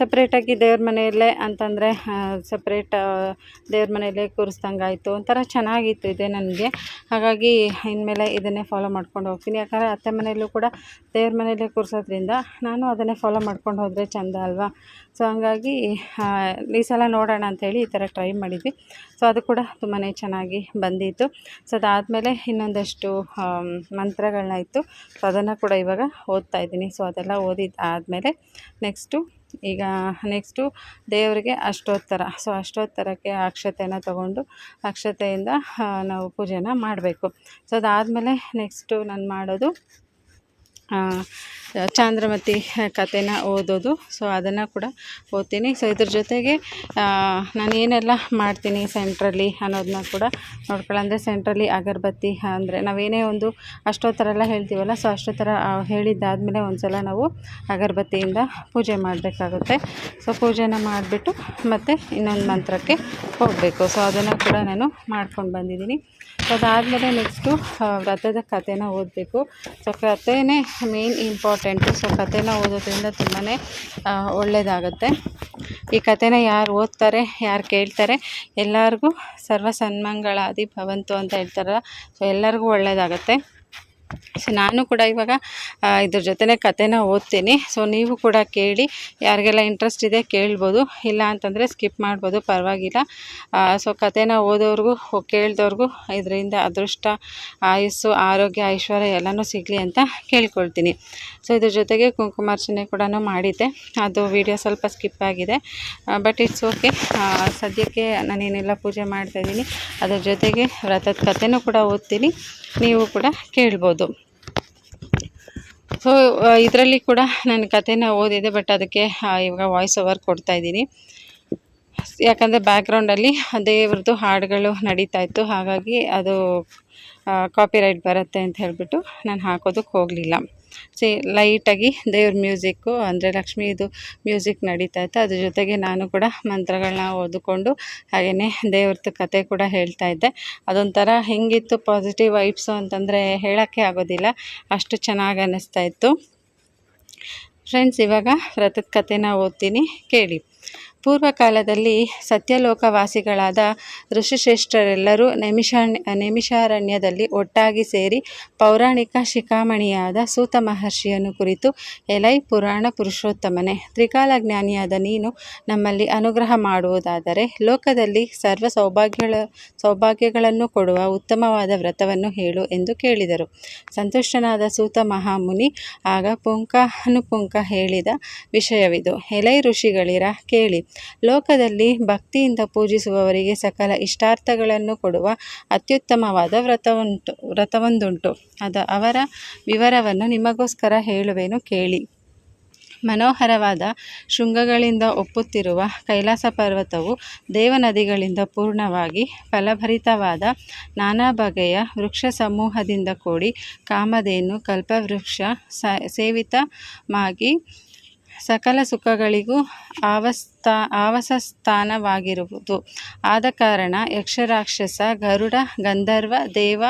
ಸಪ್ರೇಟಾಗಿ ದೇವ್ರ ಮನೆಯಲ್ಲೇ ಅಂತಂದರೆ ಸಪ್ರೇಟ್ ದೇವ್ರ ಮನೆಯಲ್ಲೇ ಕೂರಿಸ್ದಂಗಾಯಿತು. ಒಂಥರ ಚೆನ್ನಾಗಿತ್ತು ಇದೆ ನನಗೆ. ಹಾಗಾಗಿ ಇನ್ಮೇಲೆ ಇದನ್ನೇ ಫಾಲೋ ಮಾಡ್ಕೊಂಡು ಹೋಗ್ತೀನಿ. ಯಾಕಂದರೆ ಅತ್ತೆ ಮನೆಯಲ್ಲೂ ಕೂಡ ದೇವ್ರ ಮನೆಯಲ್ಲೇ ಕೂರಿಸೋದ್ರಿಂದ ನಾನು ಅದನ್ನೇ ಫಾಲೋ ಮಾಡ್ಕೊಂಡು ಹೋದರೆ ಚೆಂದ ಅಲ್ವಾ? ಸೊ ಹಂಗಾಗಿ ಈ ಸಲ ನೋಡೋಣ ಅಂಥೇಳಿ ಈ ಥರ ಟ್ರೈ ಮಾಡಿದ್ವಿ. ಸೊ ಅದು ಕೂಡ ತುಂಬಾ ಚೆನ್ನಾಗಿ ಬಂದಿತ್ತು. ಸೊ ಅದಾದಮೇಲೆ ಇನ್ನೊಂದಷ್ಟು ಮಂತ್ರಗಳನ್ನ ಇತ್ತು. ಸೊ ಅದನ್ನು ಕೂಡ ಇವಾಗ ಓದ್ತಾ ಇದ್ದೀನಿ. ಸೊ ಅದೆಲ್ಲ ಓದಿದ್ದು ಆದಮೇಲೆ ನೆಕ್ಸ್ಟು, ಈಗ ನೆಕ್ಸ್ಟು ದೇವರಿಗೆ ಅಷ್ಟೋತ್ತರ. ಸೊ ಅಷ್ಟೋತ್ತರಕ್ಕೆ ಅಕ್ಷತೆನ ತಗೊಂಡು ಅಕ್ಷತೆಯಿಂದ ನಾವು ಪೂಜೆನ ಮಾಡಬೇಕು. ಸೊ ಅದಾದಮೇಲೆ ನೆಕ್ಸ್ಟು ನಾನು ಮಾಡೋದು ಚಾಂದ್ರಮತಿ ಕತೆನ ಓದೋದು. ಸೊ ಅದನ್ನು ಕೂಡ ಓದ್ತೀನಿ. ಸೊ ಇದ್ರ ಜೊತೆಗೆ ನಾನು ಏನೆಲ್ಲ ಮಾಡ್ತೀನಿ ಸೆಂಟ್ರಲ್ಲಿ ಅನ್ನೋದನ್ನ ಕೂಡ ನೋಡ್ಕೊಳ್ಳೋ ಅಂದರೆ ಸೆಂಟ್ರಲ್ಲಿ ಅಗರಬತ್ತಿ ಅಂದರೆ ನಾವೇನೇ ಒಂದು ಅಷ್ಟೋತ್ತರ ಎಲ್ಲ ಹೇಳ್ತೀವಲ್ಲ ಸೊ ಅಷ್ಟೋ ಥರ ಹೇಳಿದ್ದಾದಮೇಲೆ ಒಂದು ಸಲ ನಾವು ಅಗರಬತ್ತಿಯಿಂದ ಪೂಜೆ ಮಾಡಬೇಕಾಗುತ್ತೆ. ಸೊ ಪೂಜೆನ ಮಾಡಿಬಿಟ್ಟು ಮತ್ತು ಇನ್ನೊಂದು ಮಂತ್ರಕ್ಕೆ ಹೋಗಬೇಕು. ಸೊ ಅದನ್ನು ಕೂಡ ನಾನು ಮಾಡ್ಕೊಂಡು ಬಂದಿದ್ದೀನಿ. ಅದಾದಮೇಲೆ ನೆಕ್ಸ್ಟು ವ್ರತದ ಕಥೆನ ಓದಬೇಕು. ಸೊ ಕಥೆನೇ ಮೇನ್ ಇಂಪಾರ್ಟೆಂಟು ಸೊ ಕಥೆನ ಓದೋದ್ರಿಂದ ತುಂಬಾ ಒಳ್ಳೆಯದಾಗುತ್ತೆ ಈ ಕಥೆನ ಯಾರು ಓದ್ತಾರೆ, ಯಾರು ಕೇಳ್ತಾರೆ, ಎಲ್ಲರಿಗೂ ಸರ್ವ ಸನ್ಮಂಗಳಾದಿ ಭವಂತು ಅಂತ ಹೇಳ್ತಾರಲ್ಲ ಸೊ ಎಲ್ಲರಿಗೂ ಒಳ್ಳೆಯದಾಗತ್ತೆ ಸೊ ನಾನು ಕೂಡ ಇವಾಗ ಇದ್ರ ಜೊತೆನೇ ಕಥೆನ ಓದ್ತೀನಿ. ಸೊ ನೀವು ಕೂಡ ಕೇಳಿ, ಯಾರಿಗೆಲ್ಲ ಇಂಟ್ರೆಸ್ಟ್ ಇದೆ ಕೇಳ್ಬೋದು. ಇಲ್ಲ ಅಂತಂದರೆ ಸ್ಕಿಪ್ ಮಾಡ್ಬೋದು, ಪರವಾಗಿಲ್ಲ. ಸೊ ಕಥೆನ ಓದೋರ್ಗೂ ಕೇಳ್ದವ್ರಿಗೂ ಇದರಿಂದ ಅದೃಷ್ಟ, ಆಯುಸ್ಸು, ಆರೋಗ್ಯ, ಐಶ್ವರ್ಯ ಎಲ್ಲನೂ ಸಿಗಲಿ ಅಂತ ಕೇಳ್ಕೊಳ್ತೀನಿ. ಸೊ ಇದ್ರ ಜೊತೆಗೆ ಕುಂಕುಮಾರ್ಚನೆ ಕೂಡ ಮಾಡಿದ್ದೆ. ಅದು ವಿಡಿಯೋ ಸ್ವಲ್ಪ ಸ್ಕಿಪ್ ಆಗಿದೆ. ಬಟ್ ಇಟ್ಸ್ ಓಕೆ ಸದ್ಯಕ್ಕೆ ನಾನೇನೆಲ್ಲ ಪೂಜೆ ಮಾಡ್ತಾಯಿದ್ದೀನಿ ಅದ್ರ ಜೊತೆಗೆ ವ್ರತದ ಕಥೆನೂ ಕೂಡ ಓದ್ತೀನಿ. ನೀವು ಕೂಡ ಕೇಳ್ಬೋದು. ಸೊ ಇದರಲ್ಲಿ ಕೂಡ ನನ್ನ ಕಥೆನ ಓದಿದೆ ಬಟ್ ಅದಕ್ಕೆ ಇವಾಗ ವಾಯ್ಸ್ ಓವರ್ ಕೊಡ್ತಾ ಇದ್ದೀನಿ. ಯಾಕಂದರೆ ಬ್ಯಾಕ್ಗ್ರೌಂಡಲ್ಲಿ ದೇವ್ರದ್ದು ಹಾಡುಗಳು ನಡೀತಾ ಇತ್ತು. ಹಾಗಾಗಿ ಅದು ಕಾಪಿರೈಟ್ ಬರುತ್ತೆ ಅಂತ ಹೇಳಿಬಿಟ್ಟು ನಾನು ಹಾಕೋದಕ್ಕೆ ಹೋಗಲಿಲ್ಲ. ಸಿ ಲೈಟಾಗಿ ದೇವ್ರ ಮ್ಯೂಸಿಕ್ಕು ಅಂದರೆ ಲಕ್ಷ್ಮೀದು ಮ್ಯೂಸಿಕ್ ನಡೀತಾ ಇತ್ತು. ಅದ್ರ ಜೊತೆಗೆ ನಾನು ಕೂಡ ಮಂತ್ರಗಳನ್ನ ಓದಿಕೊಂಡು ಹಾಗೆಯೇ ದೇವ್ರದ್ದು ಕತೆ ಕೂಡ ಹೇಳ್ತಾ ಇದ್ದೆ. ಅದೊಂಥರ ಹೆಂಗಿತ್ತು ಪಾಸಿಟಿವ್ ವೈಬ್ಸು ಅಂತಂದರೆ ಹೇಳೋಕ್ಕೆ ಆಗೋದಿಲ್ಲ. ಅಷ್ಟು ಚೆನ್ನಾಗಿ ಅನ್ನಿಸ್ತಾ ಇತ್ತು. ಫ್ರೆಂಡ್ಸ್ ಇವಾಗ ವ್ರತದ ಕತೆನ ಓದ್ತೀನಿ. ಕೇಳಿ. ಪೂರ್ವ ಕಾಲದಲ್ಲಿ ಸತ್ಯಲೋಕವಾಸಿಗಳಾದ ಋಷಿಶ್ರೇಷ್ಠರೆಲ್ಲರೂ ನೈಮಿಷಾರಣ್ಯ, ನೈಮಿಷಾರಣ್ಯದಲ್ಲಿ ಒಟ್ಟಾಗಿ ಸೇರಿ ಪೌರಾಣಿಕ ಶಿಖಾಮಣಿಯಾದ ಸೂತ ಮಹರ್ಷಿಯನ್ನು ಕುರಿತು ಎಲೈ ಪುರಾಣ ಪುರುಷೋತ್ತಮನೆ. ತ್ರಿಕಾಲ ಜ್ಞಾನಿಯಾದ ನೀನು ನಮ್ಮಲ್ಲಿ ಅನುಗ್ರಹ ಮಾಡುವುದಾದರೆ ಲೋಕದಲ್ಲಿ ಸರ್ವ ಸೌಭಾಗ್ಯಗಳ, ಸೌಭಾಗ್ಯಗಳನ್ನು ಕೊಡುವ ಉತ್ತಮವಾದ ವ್ರತವನ್ನು ಹೇಳು ಎಂದು ಕೇಳಿದರು. ಸಂತುಷ್ಟನಾದ ಸೂತ ಮಹಾಮುನಿ ಆಗ ಪುಂಕ ಅನುಪುಂಕ ಹೇಳಿದ ವಿಷಯವಿದು. ಎಲೈ ಋಷಿಗಳಿರ ಕೇಳಿ. ಲೋಕದಲ್ಲಿ ಭಕ್ತಿಯಿಂದ ಪೂಜಿಸುವವರಿಗೆ ಸಕಲ ಇಷ್ಟಾರ್ಥಗಳನ್ನು ಕೊಡುವ ಅತ್ಯುತ್ತಮವಾದ ವ್ರತವುಂಟು, ವ್ರತವೊಂದುಂಟು. ಅದ ಅವರ ವಿವರವನ್ನು ನಿಮಗೋಸ್ಕರ ಹೇಳುವೆನು, ಕೇಳಿ. ಮನೋಹರವಾದ ಶೃಂಗಗಳಿಂದ ಒಪ್ಪುತ್ತಿರುವ ಕೈಲಾಸ ಪರ್ವತವು ದೇವನದಿಗಳಿಂದ ಪೂರ್ಣವಾಗಿ ಫಲಭರಿತವಾದ ನಾನಾ ಬಗೆಯ ವೃಕ್ಷ ಸಮೂಹದಿಂದ ಕೂಡಿ ಕಾಮಧೇನು, ಕಲ್ಪವೃಕ್ಷ ಸ, ಸೇವಿತಮಾಗಿ ಸಕಲ ಸುಖಗಳಿಗೂ ಆವಸ್ಥ ಆವಾಸಸ್ಥಾನವಾಗಿರುವುದು ಆದ ಕಾರಣ ಯಕ್ಷರಾಕ್ಷಸ, ಗರುಡ, ಗಂಧರ್ವ, ದೇವ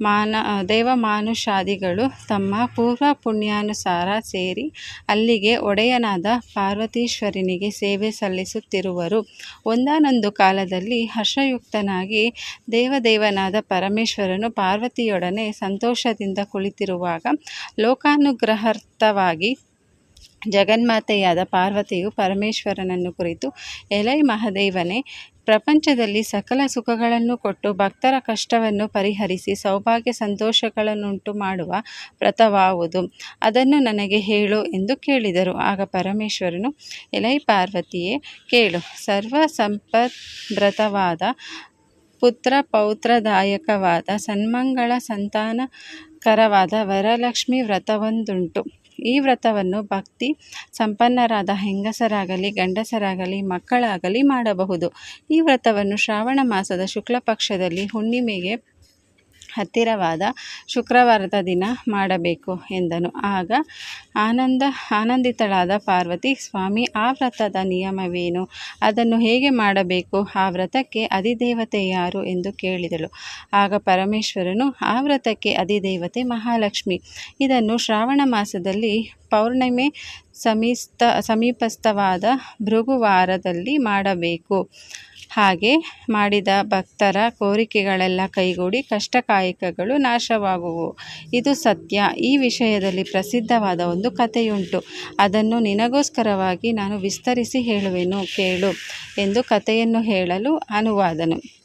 ಮಾನ, ದೇವಮಾನುಷಾದಿಗಳು ತಮ್ಮ ಪೂರ್ವ ಪುಣ್ಯಾನುಸಾರ ಸೇರಿ ಅಲ್ಲಿಗೆ ಒಡೆಯನಾದ ಪಾರ್ವತೀಶ್ವರನಿಗೆ ಸೇವೆ ಸಲ್ಲಿಸುತ್ತಿರುವರು. ಒಂದಾನೊಂದು ಕಾಲದಲ್ಲಿ ಹರ್ಷಯುಕ್ತನಾಗಿ ದೇವದೇವನಾದ ಪರಮೇಶ್ವರನು ಪಾರ್ವತಿಯೊಡನೆ ಸಂತೋಷದಿಂದ ಕುಳಿತಿರುವಾಗ ಲೋಕಾನುಗ್ರಹಾರ್ಥವಾಗಿ ಜಗನ್ಮಾತೆಯಾದ ಪಾರ್ವತಿಯು ಪರಮೇಶ್ವರನನ್ನು ಕುರಿತು, ಎಲೈ ಮಹಾದೇವನೇ, ಪ್ರಪಂಚದಲ್ಲಿ ಸಕಲ ಸುಖಗಳನ್ನು ಕೊಟ್ಟು ಭಕ್ತರ ಕಷ್ಟವನ್ನು ಪರಿಹರಿಸಿ ಸೌಭಾಗ್ಯ ಸಂತೋಷಗಳನ್ನುಂಟು ಮಾಡುವ ವ್ರತವಾವುದು. ಅದನ್ನು ನನಗೆ ಹೇಳು ಎಂದು ಕೇಳಿದರು. ಆಗ ಪರಮೇಶ್ವರನು, ಎಲೈ ಪಾರ್ವತಿಯೇ, ಕೇಳು. ಸರ್ವ ವ್ರತವಾದ ಪುತ್ರ ಪೌತ್ರದಾಯಕವಾದ ಸನ್ಮಂಗಳ ಸಂತಾನಕರವಾದ ವರಲಕ್ಷ್ಮಿ ವ್ರತವೊಂದುಂಟು. ಈ ವ್ರತವನ್ನು ಭಕ್ತಿ ಸಂಪನ್ನರಾದ ಹೆಂಗಸರಾಗಲಿ, ಗಂಡಸರಾಗಲಿ, ಮಕ್ಕಳಾಗಲಿ ಮಾಡಬಹುದು. ಈ ವ್ರತವನ್ನು ಶ್ರಾವಣ ಮಾಸದ ಶುಕ್ಲ ಪಕ್ಷದಲ್ಲಿ ಹುಣ್ಣಿಮೆಗೆ ಹತ್ತಿರವಾದ ಶುಕ್ರವಾರದ ದಿನ ಮಾಡಬೇಕು ಎಂದನು. ಆಗ ಆನಂದ, ಆನಂದಿತಳಾದ ಪಾರ್ವತಿ, ಸ್ವಾಮಿ, ಆ ವ್ರತದ ನಿಯಮವೇನು? ಅದನ್ನು ಹೇಗೆ ಮಾಡಬೇಕು? ಆ ವ್ರತಕ್ಕೆ ಅಧಿದೇವತೆ ಯಾರು? ಎಂದು ಕೇಳಿದಳು. ಆಗ ಪರಮೇಶ್ವರನು, ಆ ವ್ರತಕ್ಕೆ ಅಧಿದೇವತೆ ಮಹಾಲಕ್ಷ್ಮಿ. ಇದನ್ನು ಶ್ರಾವಣ ಮಾಸದಲ್ಲಿ ಪೌರ್ಣಿಮೆ ಸಮೀಸ್ತ, ಸಮೀಪಸ್ಥವಾದ ಭೃಗುವಾರದಲ್ಲಿ ಮಾಡಬೇಕು. ಹಾಗೆ ಮಾಡಿದ ಭಕ್ತರ ಕೋರಿಕೆಗಳೆಲ್ಲ ಕೈಗೂಡಿ ಕಷ್ಟಕಾಯಕಗಳು ನಾಶವಾಗುವು. ಇದು ಸತ್ಯ. ಈ ವಿಷಯದಲ್ಲಿ ಪ್ರಸಿದ್ಧವಾದ ಒಂದು ಕಥೆಯುಂಟು. ಅದನ್ನು ನಿನಗೋಸ್ಕರವಾಗಿ ನಾನು ವಿಸ್ತರಿಸಿ ಹೇಳುವೆನು, ಕೇಳು ಎಂದು ಕಥೆಯನ್ನು ಹೇಳಲು ಅನುವಾದನು.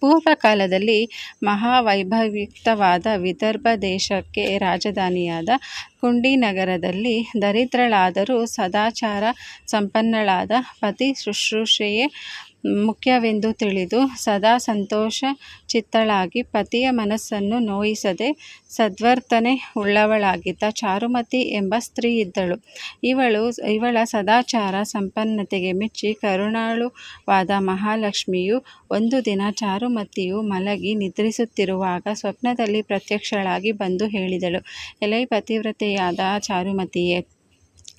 ಪೂರ್ವ ಕಾಲದಲ್ಲಿ ಮಹಾವೈಭವಯುಕ್ತವಾದ ವಿದರ್ಭ ದೇಶಕ್ಕೆ ರಾಜಧಾನಿಯಾದ ಕುಂಡಿ ನಗರದಲ್ಲಿ ದರಿದ್ರಳಾದರೂ ಸದಾಚಾರ ಸಂಪನ್ನಳಾದ ಪತಿ ಶುಶ್ರೂಷೆಯೇ ಮುಖ್ಯವೆಂದು ತಿಳಿದು ಸದಾ ಸಂತೋಷ ಚಿತ್ತಳಾಗಿ ಪತಿಯ ಮನಸ್ಸನ್ನು ನೋಯಿಸದೆ ಸದ್ವರ್ತನೆ ಉಳ್ಳವಳಾಗಿದ್ದ ಚಾರುಮತಿ ಎಂಬ ಸ್ತ್ರೀ ಇದ್ದಳು. ಇವಳು, ಇವಳ ಸದಾಚಾರ ಸಂಪನ್ನತೆಗೆ ಮೆಚ್ಚಿ ಕರುಣಾಳುವಾದ ಮಹಾಲಕ್ಷ್ಮಿಯು ಒಂದು ದಿನ ಚಾರುಮತಿಯು ಮಲಗಿ ನಿದ್ರಿಸುತ್ತಿರುವಾಗ ಸ್ವಪ್ನದಲ್ಲಿ ಪ್ರತ್ಯಕ್ಷಳಾಗಿ ಬಂದು ಹೇಳಿದಳು. ಎಲೈ ಪತಿವ್ರತೆಯಾದ ಚಾರುಮತಿಯೇ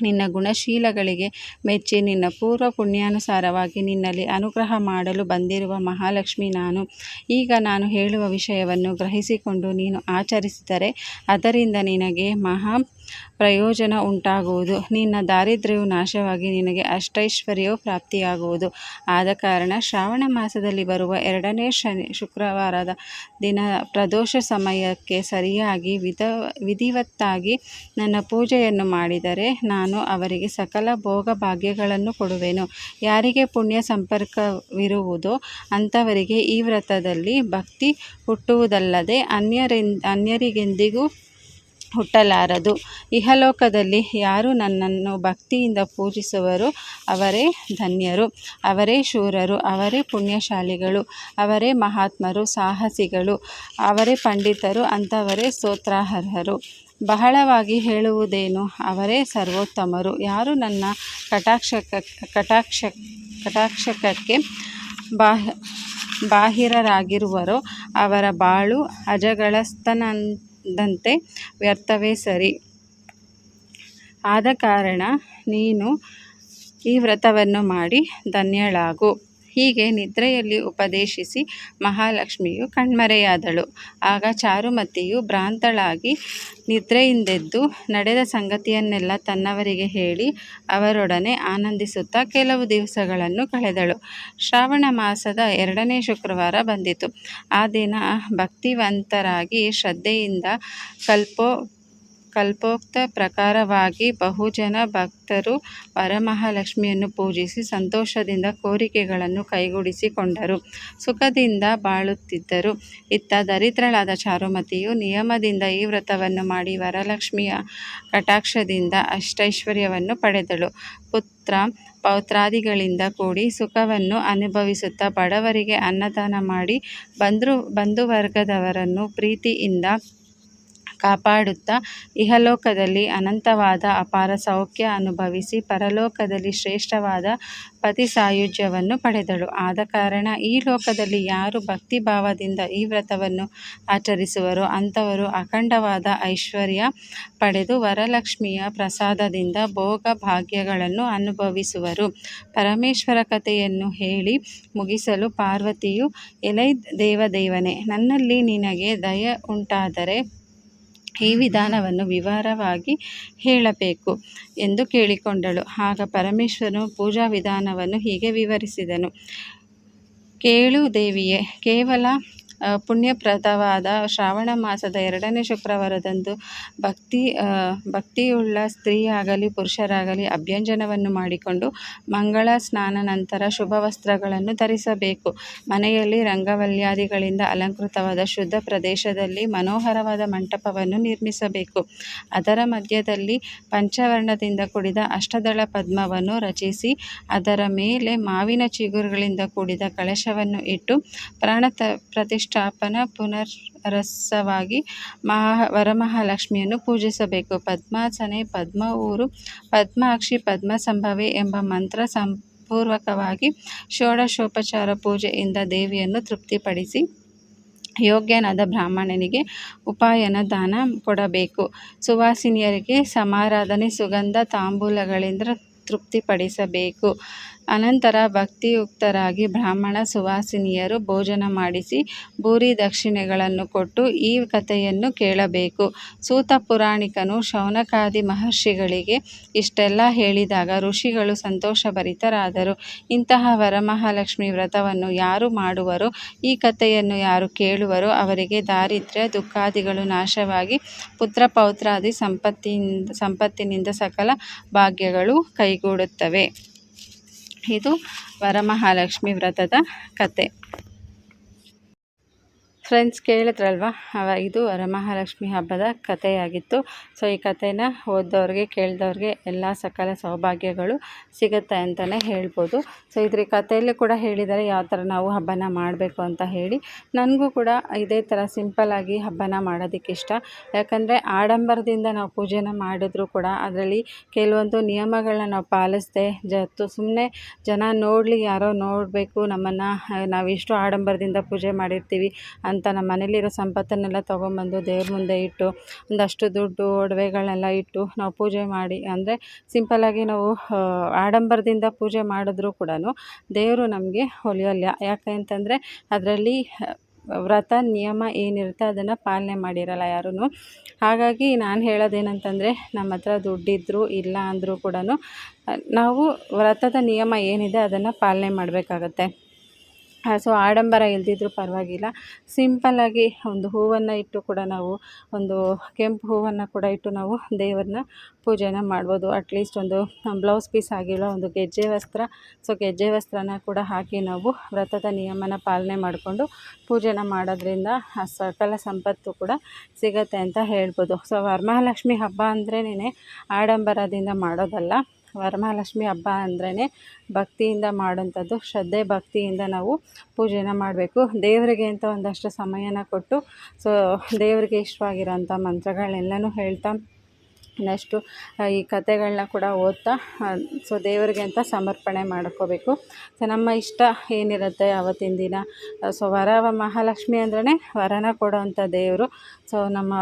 ನಿನ್ನ ಗುಣಶೀಲಗಳಿಗೆ ಮೆಚ್ಚಿ ನಿನ್ನ ಪೂರ್ವ ಪುಣ್ಯಾನುಸಾರವಾಗಿ ನಿನ್ನಲ್ಲಿ ಅನುಗ್ರಹ ಮಾಡಲು ಬಂದಿರುವ ಮಹಾಲಕ್ಷ್ಮಿ ನಾನು. ಈಗ ನಾನು ಹೇಳುವ ವಿಷಯವನ್ನು ಗ್ರಹಿಸಿಕೊಂಡು ನೀನು ಆಚರಿಸಿದರೆ ಅದರಿಂದ ನಿನಗೆ ಮಹಾ ಪ್ರಯೋಜನ ಉಂಟಾಗುವುದು. ನಿನ್ನ ದಾರಿದ್ರ್ಯವು ನಾಶವಾಗಿ ನಿನಗೆ ಅಷ್ಟೈಶ್ವರ್ಯವು ಪ್ರಾಪ್ತಿಯಾಗುವುದು. ಆದ ಕಾರಣ ಶ್ರಾವಣ ಮಾಸದಲ್ಲಿ ಬರುವ ಎರಡನೇ ಶನಿ, ಶುಕ್ರವಾರದ ದಿನ ಪ್ರದೋಷ ಸಮಯಕ್ಕೆ ಸರಿಯಾಗಿ ವಿಧ, ವಿಧಿವತ್ತಾಗಿ ನನ್ನ ಪೂಜೆಯನ್ನು ಮಾಡಿದರೆ ನಾನು ಅವರಿಗೆ ಸಕಲ ಭೋಗ ಭಾಗ್ಯಗಳನ್ನು ಕೊಡುವೆನು. ಯಾರಿಗೆ ಪುಣ್ಯ ಸಂಪರ್ಕವಿರುವುದೋ ಅಂಥವರಿಗೆ ಈ ವ್ರತದಲ್ಲಿ ಭಕ್ತಿ ಹುಟ್ಟುವುದಲ್ಲದೆ ಅನ್ಯರಿಂದ ಅನ್ಯರಿಗೆಂದಿಗೂ ಹುಟ್ಟಲಾರದು. ಇಹಲೋಕದಲ್ಲಿ ಯಾರು ನನ್ನನ್ನು ಭಕ್ತಿಯಿಂದ ಪೂಜಿಸುವರು? ಅವರೇ ಧನ್ಯರು. ಅವರೇ ಶೂರರು. ಅವರೇ ಪುಣ್ಯಶಾಲಿಗಳು. ಅವರೇ ಮಹಾತ್ಮರು, ಸಾಹಸಿಗಳು. ಅವರೇ ಪಂಡಿತರು. ಅಂಥವರೇ ಸ್ತೋತ್ರಾರ್ಹರು. ಬಹಳವಾಗಿ ಹೇಳುವುದೇನು? ಅವರೇ ಸರ್ವೋತ್ತಮರು. ಯಾರು ನನ್ನ ಕಟಾಕ್ಷಕ ಕಟಾಕ್ಷ ಕಟಾಕ್ಷಕಕ್ಕೆ ಬಾಹ್ ಬಾಹಿರರಾಗಿರುವರೋ ಅವರ ಬಾಳು ಅಜಗಳಸ್ತನದಂತೆ ವ್ಯರ್ಥವೇ ಸರಿ. ಆದ ಕಾರಣ ನೀನು ಈ ವ್ರತವನ್ನು ಮಾಡಿ ಧನ್ಯಳಾಗು. ಹೀಗೆ ನಿದ್ರೆಯಲ್ಲಿ ಉಪದೇಶಿಸಿ ಮಹಾಲಕ್ಷ್ಮಿಯು ಕಣ್ಮರೆಯಾದಳು. ಆಗ ಚಾರುಮತಿಯು ಭ್ರಾಂತಳಾಗಿ ನಿದ್ರೆಯಿಂದೆದ್ದು ನಡೆದ ಸಂಗತಿಯನ್ನೆಲ್ಲ ತನ್ನವರಿಗೆ ಹೇಳಿ ಅವರೊಡನೆ ಆನಂದಿಸುತ್ತಾ ಕೆಲವು ದಿವಸಗಳನ್ನು ಕಳೆದಳು. ಶ್ರಾವಣ ಮಾಸದ ಎರಡನೇ ಶುಕ್ರವಾರ ಬಂದಿತು. ಆ ದಿನ ಭಕ್ತಿವಂತರಾಗಿ ಶ್ರದ್ಧೆಯಿಂದ ಕಲ್ಪೋ ಕಲ್ಪೋಕ್ತ ಪ್ರಕಾರವಾಗಿ ಬಹುಜನ ಭಕ್ತರು ವರಮಹಾಲಕ್ಷ್ಮಿಯನ್ನು ಪೂಜಿಸಿ ಸಂತೋಷದಿಂದ ಕೋರಿಕೆಗಳನ್ನು ಕೈಗೂಡಿಸಿಕೊಂಡರು. ಸುಖದಿಂದ ಬಾಳುತ್ತಿದ್ದರು. ಇತ್ತ ದರಿದ್ರಳಾದ ಚಾರುಮತಿಯು ನಿಯಮದಿಂದ ಈ ವ್ರತವನ್ನು ಮಾಡಿ ವರಲಕ್ಷ್ಮಿಯ ಕಟಾಕ್ಷದಿಂದ ಅಷ್ಟೈಶ್ವರ್ಯವನ್ನು ಪಡೆದಳು. ಪುತ್ರ ಪೌತ್ರಾದಿಗಳಿಂದ ಕೂಡಿ ಸುಖವನ್ನು ಅನುಭವಿಸುತ್ತಾ ಬಡವರಿಗೆ ಅನ್ನದಾನ ಮಾಡಿ ಬಂಧು ಬಂಧುವರ್ಗದವರನ್ನು ಪ್ರೀತಿಯಿಂದ ಕಾಪಾಡುತ್ತಾ ಇಹಲೋಕದಲ್ಲಿ ಅನಂತವಾದ ಅಪಾರ ಸೌಖ್ಯ ಅನುಭವಿಸಿ ಪರಲೋಕದಲ್ಲಿ ಶ್ರೇಷ್ಠವಾದ ಪತಿ ಸಾಯುಜ್ಯವನ್ನು ಪಡೆದಳು. ಆದ ಕಾರಣ ಈ ಲೋಕದಲ್ಲಿ ಯಾರು ಭಕ್ತಿಭಾವದಿಂದ ಈ ವ್ರತವನ್ನು ಆಚರಿಸುವರೋ ಅಂಥವರು ಅಖಂಡವಾದ ಐಶ್ವರ್ಯ ಪಡೆದು ವರಲಕ್ಷ್ಮಿಯ ಪ್ರಸಾದದಿಂದ ಭೋಗ ಭಾಗ್ಯಗಳನ್ನು ಅನುಭವಿಸುವರು. ಪರಮೇಶ್ವರ ಕಥೆಯನ್ನು ಹೇಳಿ ಮುಗಿಸಲು ಪಾರ್ವತಿಯು, ಎಲೈ ದೇವದೇವನೇ, ನನ್ನಲ್ಲಿ ನಿನಗೆ ದಯ ಉಂಟಾದರೆ ಈ ವಿಧಾನವನ್ನು ವಿವರವಾಗಿ ಹೇಳಬೇಕು ಎಂದು ಕೇಳಿಕೊಂಡಳು. ಆಗ ಪರಮೇಶ್ವರನು ಪೂಜಾ ವಿಧಾನವನ್ನು ಹೀಗೆ ವಿವರಿಸಿದನು. ಕೇಳು ದೇವಿಯೇ, ಕೇವಲ ಪುಣ್ಯಪ್ರದವಾದ ಶ್ರಾವಣ ಮಾಸದ ಎರಡನೇ ಶುಕ್ರವಾರದಂದು ಭಕ್ತಿ ಭಕ್ತಿಯುಳ್ಳ ಸ್ತ್ರೀಯಾಗಲಿ, ಪುರುಷರಾಗಲಿ ಅಭ್ಯಂಜನವನ್ನು ಮಾಡಿಕೊಂಡು ಮಂಗಳ ಸ್ನಾನ ನಂತರ ಶುಭ ವಸ್ತ್ರಗಳನ್ನು ಧರಿಸಬೇಕು. ಮನೆಯಲ್ಲಿ ರಂಗವಲ್ಯಾದಿಗಳಿಂದ ಅಲಂಕೃತವಾದ ಶುದ್ಧ ಪ್ರದೇಶದಲ್ಲಿ ಮನೋಹರವಾದ ಮಂಟಪವನ್ನು ನಿರ್ಮಿಸಬೇಕು. ಅದರ ಮಧ್ಯದಲ್ಲಿ ಪಂಚವರ್ಣದಿಂದ ಕೂಡಿದ ಅಷ್ಟದಳ ಪದ್ಮವನ್ನು ರಚಿಸಿ, ಅದರ ಮೇಲೆ ಮಾವಿನ ಚಿಗುರುಗಳಿಂದ ಕೂಡಿದ ಕಳಶವನ್ನು ಇಟ್ಟು ಪ್ರಾಣ ಪ್ರತಿಷ್ಠೆ ಪ್ರತಿಷ್ಠಾಪನ ಪುನರಸವಾಗಿ ಮಹಾ, ವರಮಹಾಲಕ್ಷ್ಮಿಯನ್ನು ಪೂಜಿಸಬೇಕು. ಪದ್ಮಾಸನೆ ಪದ್ಮ ಊರು ಪದ್ಮಾಕ್ಷಿ ಪದ್ಮ ಸಂಭವಿ ಎಂಬ ಮಂತ್ರ ಸಂಪೂರ್ವಕವಾಗಿ ಷೋಡಶೋಪಚಾರ ಪೂಜೆಯಿಂದ ದೇವಿಯನ್ನು ತೃಪ್ತಿಪಡಿಸಿ ಯೋಗ್ಯನಾದ ಬ್ರಾಹ್ಮಣನಿಗೆ ಉಪಾಯನ ದಾನ ಕೊಡಬೇಕು. ಸುವಾಸಿನಿಯರಿಗೆ ಸಮಾರಾಧನೆ, ಸುಗಂಧ, ತಾಂಬೂಲಗಳಿಂದ ತೃಪ್ತಿಪಡಿಸಬೇಕು. ಅನಂತರ ಭಕ್ತಿಯುಕ್ತರಾಗಿ ಬ್ರಾಹ್ಮಣ ಸುವಾಸಿನಿಯರು ಭೋಜನ ಮಾಡಿಸಿ ಭೂರಿ ದಕ್ಷಿಣೆಗಳನ್ನು ಕೊಟ್ಟು ಈ ಕಥೆಯನ್ನು ಕೇಳಬೇಕು. ಸೂತ ಪುರಾಣಿಕನು ಶೌನಕಾದಿ ಮಹರ್ಷಿಗಳಿಗೆ ಇಷ್ಟೆಲ್ಲ ಹೇಳಿದಾಗ ಋಷಿಗಳು ಸಂತೋಷಭರಿತರಾದರು. ಇಂತಹ ವರಮಹಾಲಕ್ಷ್ಮಿ ವ್ರತವನ್ನು ಯಾರು ಮಾಡುವರೋ, ಈ ಕಥೆಯನ್ನು ಯಾರು ಕೇಳುವರೋ, ಅವರಿಗೆ ದಾರಿದ್ರ್ಯ, ದುಃಖಾದಿಗಳು ನಾಶವಾಗಿ ಪುತ್ರ ಪೌತ್ರಾದಿ ಸಂಪತ್ತಿನಿಂದ ಸಂಪತ್ತಿನಿಂದ ಸಕಲ ಭಾಗ್ಯಗಳು ಕೈಗೂಡುತ್ತವೆ. ಇದು ವರಮಹಾಲಕ್ಷ್ಮಿ ವ್ರತದ ಕತೆ. ಫ್ರೆಂಡ್ಸ್ ಕೇಳಿದ್ರಲ್ವ? ಇದು ವರಮಹಾಲಕ್ಷ್ಮಿ ಹಬ್ಬದ ಕಥೆಯಾಗಿತ್ತು. ಸೊ ಈ ಕಥೆನ ಓದೋರಿಗೆ ಕೇಳಿದವ್ರಿಗೆ ಎಲ್ಲ ಸಕಲ ಸೌಭಾಗ್ಯಗಳು ಸಿಗುತ್ತೆ ಅಂತಲೇ ಹೇಳ್ಬೋದು. ಸೊ ಇದ್ರ ಕಥೆಯಲ್ಲೂ ಕೂಡ ಹೇಳಿದರೆ, ಯಾವ ಥರ ನಾವು ಹಬ್ಬನ ಮಾಡಬೇಕು ಅಂತ ಹೇಳಿ. ನನಗೂ ಕೂಡ ಇದೇ ಥರ ಸಿಂಪಲ್ಲಾಗಿ ಹಬ್ಬನ ಮಾಡೋದಕ್ಕೆ ಇಷ್ಟ. ಯಾಕಂದರೆ ಆಡಂಬರದಿಂದ ನಾವು ಪೂಜೆನ ಮಾಡಿದ್ರು ಕೂಡ ಅದರಲ್ಲಿ ಕೆಲವೊಂದು ನಿಯಮಗಳನ್ನ ನಾವು ಪಾಲಿಸದೆ, ಜತ್ತು ಸುಮ್ಮನೆ ಜನ ನೋಡಲಿ, ಯಾರೋ ನೋಡಬೇಕು, ನಮ್ಮನ್ನು, ನಾವಿಷ್ಟು ಆಡಂಬರದಿಂದ ಪೂಜೆ ಮಾಡಿರ್ತೀವಿ ಅಂತ ನಮ್ಮ ಮನೇಲಿರೋ ಸಂಪತ್ತನ್ನೆಲ್ಲ ತೊಗೊಂಬಂದು ದೇವ್ರ ಮುಂದೆ ಇಟ್ಟು ಒಂದಷ್ಟು ದುಡ್ಡು, ಒಡವೆಗಳನ್ನೆಲ್ಲ ಇಟ್ಟು ನಾವು ಪೂಜೆ ಮಾಡಿ, ಅಂದರೆ ಸಿಂಪಲ್ಲಾಗಿ ನಾವು ಆಡಂಬರದಿಂದ ಪೂಜೆ ಮಾಡಿದ್ರೂ ಕೂಡ ದೇವರು ನಮಗೆ ಒಲಿಯೋಲ್ಲ ಯಾಕೆ ಅಂತಂದರೆ ಅದರಲ್ಲಿ ವ್ರತ, ನಿಯಮ ಏನಿರುತ್ತೆ ಅದನ್ನು ಪಾಲನೆ ಮಾಡಿರಲ್ಲ ಯಾರೂ ಹಾಗಾಗಿ ನಾನು ಹೇಳೋದೇನಂತಂದರೆ ನಮ್ಮ ಹತ್ರ ದುಡ್ಡಿದ್ದರೂ ಇಲ್ಲ ಅಂದರೂ ಕೂಡ ನಾವು ವ್ರತದ ನಿಯಮ ಏನಿದೆ ಅದನ್ನು ಪಾಲನೆ ಮಾಡಬೇಕಾಗತ್ತೆ. ಸೊ ಆಡಂಬರ ಇಲ್ಲದಿದ್ರೂ ಪರವಾಗಿಲ್ಲ. ಸಿಂಪಲ್ಲಾಗಿ ಒಂದು ಹೂವನ್ನು ಇಟ್ಟು ಕೂಡ ನಾವು, ಒಂದು ಕೆಂಪು ಹೂವನ್ನು ಕೂಡ ಇಟ್ಟು ನಾವು ದೇವರನ್ನ ಪೂಜೆನ ಮಾಡ್ಬೋದು. ಅಟ್ಲೀಸ್ಟ್ ಒಂದು ಬ್ಲೌಸ್ ಪೀಸ್ ಆಗಿಲ್ಲ ಒಂದು ಗೆಜ್ಜೆ ವಸ್ತ್ರ ಸೊ ಗೆಜ್ಜೆ ವಸ್ತ್ರನ ಕೂಡ ಹಾಕಿ ನಾವು ವ್ರತದ ನಿಯಮನ ಪಾಲನೆ ಮಾಡಿಕೊಂಡು ಪೂಜೆನ ಮಾಡೋದ್ರಿಂದ, ಆ, ಸಕಲ ಸಂಪತ್ತು ಕೂಡ ಸಿಗತ್ತೆ ಅಂತ ಹೇಳ್ಬೋದು. ಸೊ ವರಮಹಾಲಕ್ಷ್ಮಿ ಹಬ್ಬ ಅಂದ್ರೇ ಆಡಂಬರದಿಂದ ಮಾಡೋದಲ್ಲ. ವರಮಹಾಲಕ್ಷ್ಮಿ ಹಬ್ಬ ಅಂದ್ರೇ ಭಕ್ತಿಯಿಂದ ಮಾಡೋಂಥದ್ದು ಶ್ರದ್ಧೆ, ಭಕ್ತಿಯಿಂದ ನಾವು ಪೂಜೆನ ಮಾಡಬೇಕು. ದೇವರಿಗೆ ಅಂತ ಒಂದಷ್ಟು ಸಮಯನ ಕೊಟ್ಟು, ಸೊ, ದೇವರಿಗೆ ಇಷ್ಟವಾಗಿರೋಂಥ ಮಂತ್ರಗಳನ್ನೆಲ್ಲನೂ ಹೇಳ್ತಾ ನೆಕ್ಸ್ಟು ಈ ಕಥೆಗಳನ್ನ ಕೂಡ ಓದ್ತಾ ಸೊ, ದೇವರಿಗೆ ಅಂತ ಸಮರ್ಪಣೆ ಮಾಡ್ಕೋಬೇಕು. ಸೊ, ನಮ್ಮ ಇಷ್ಟ ಏನಿರುತ್ತೆ ಅವತ್ತಿನ ದಿನ? ಸೊ, ವರ ಮಹಾಲಕ್ಷ್ಮಿ ಅಂದ್ರೇ ವರನ ಕೊಡೋವಂಥ ದೇವರು. ಸೊ, ನಮ್ಮ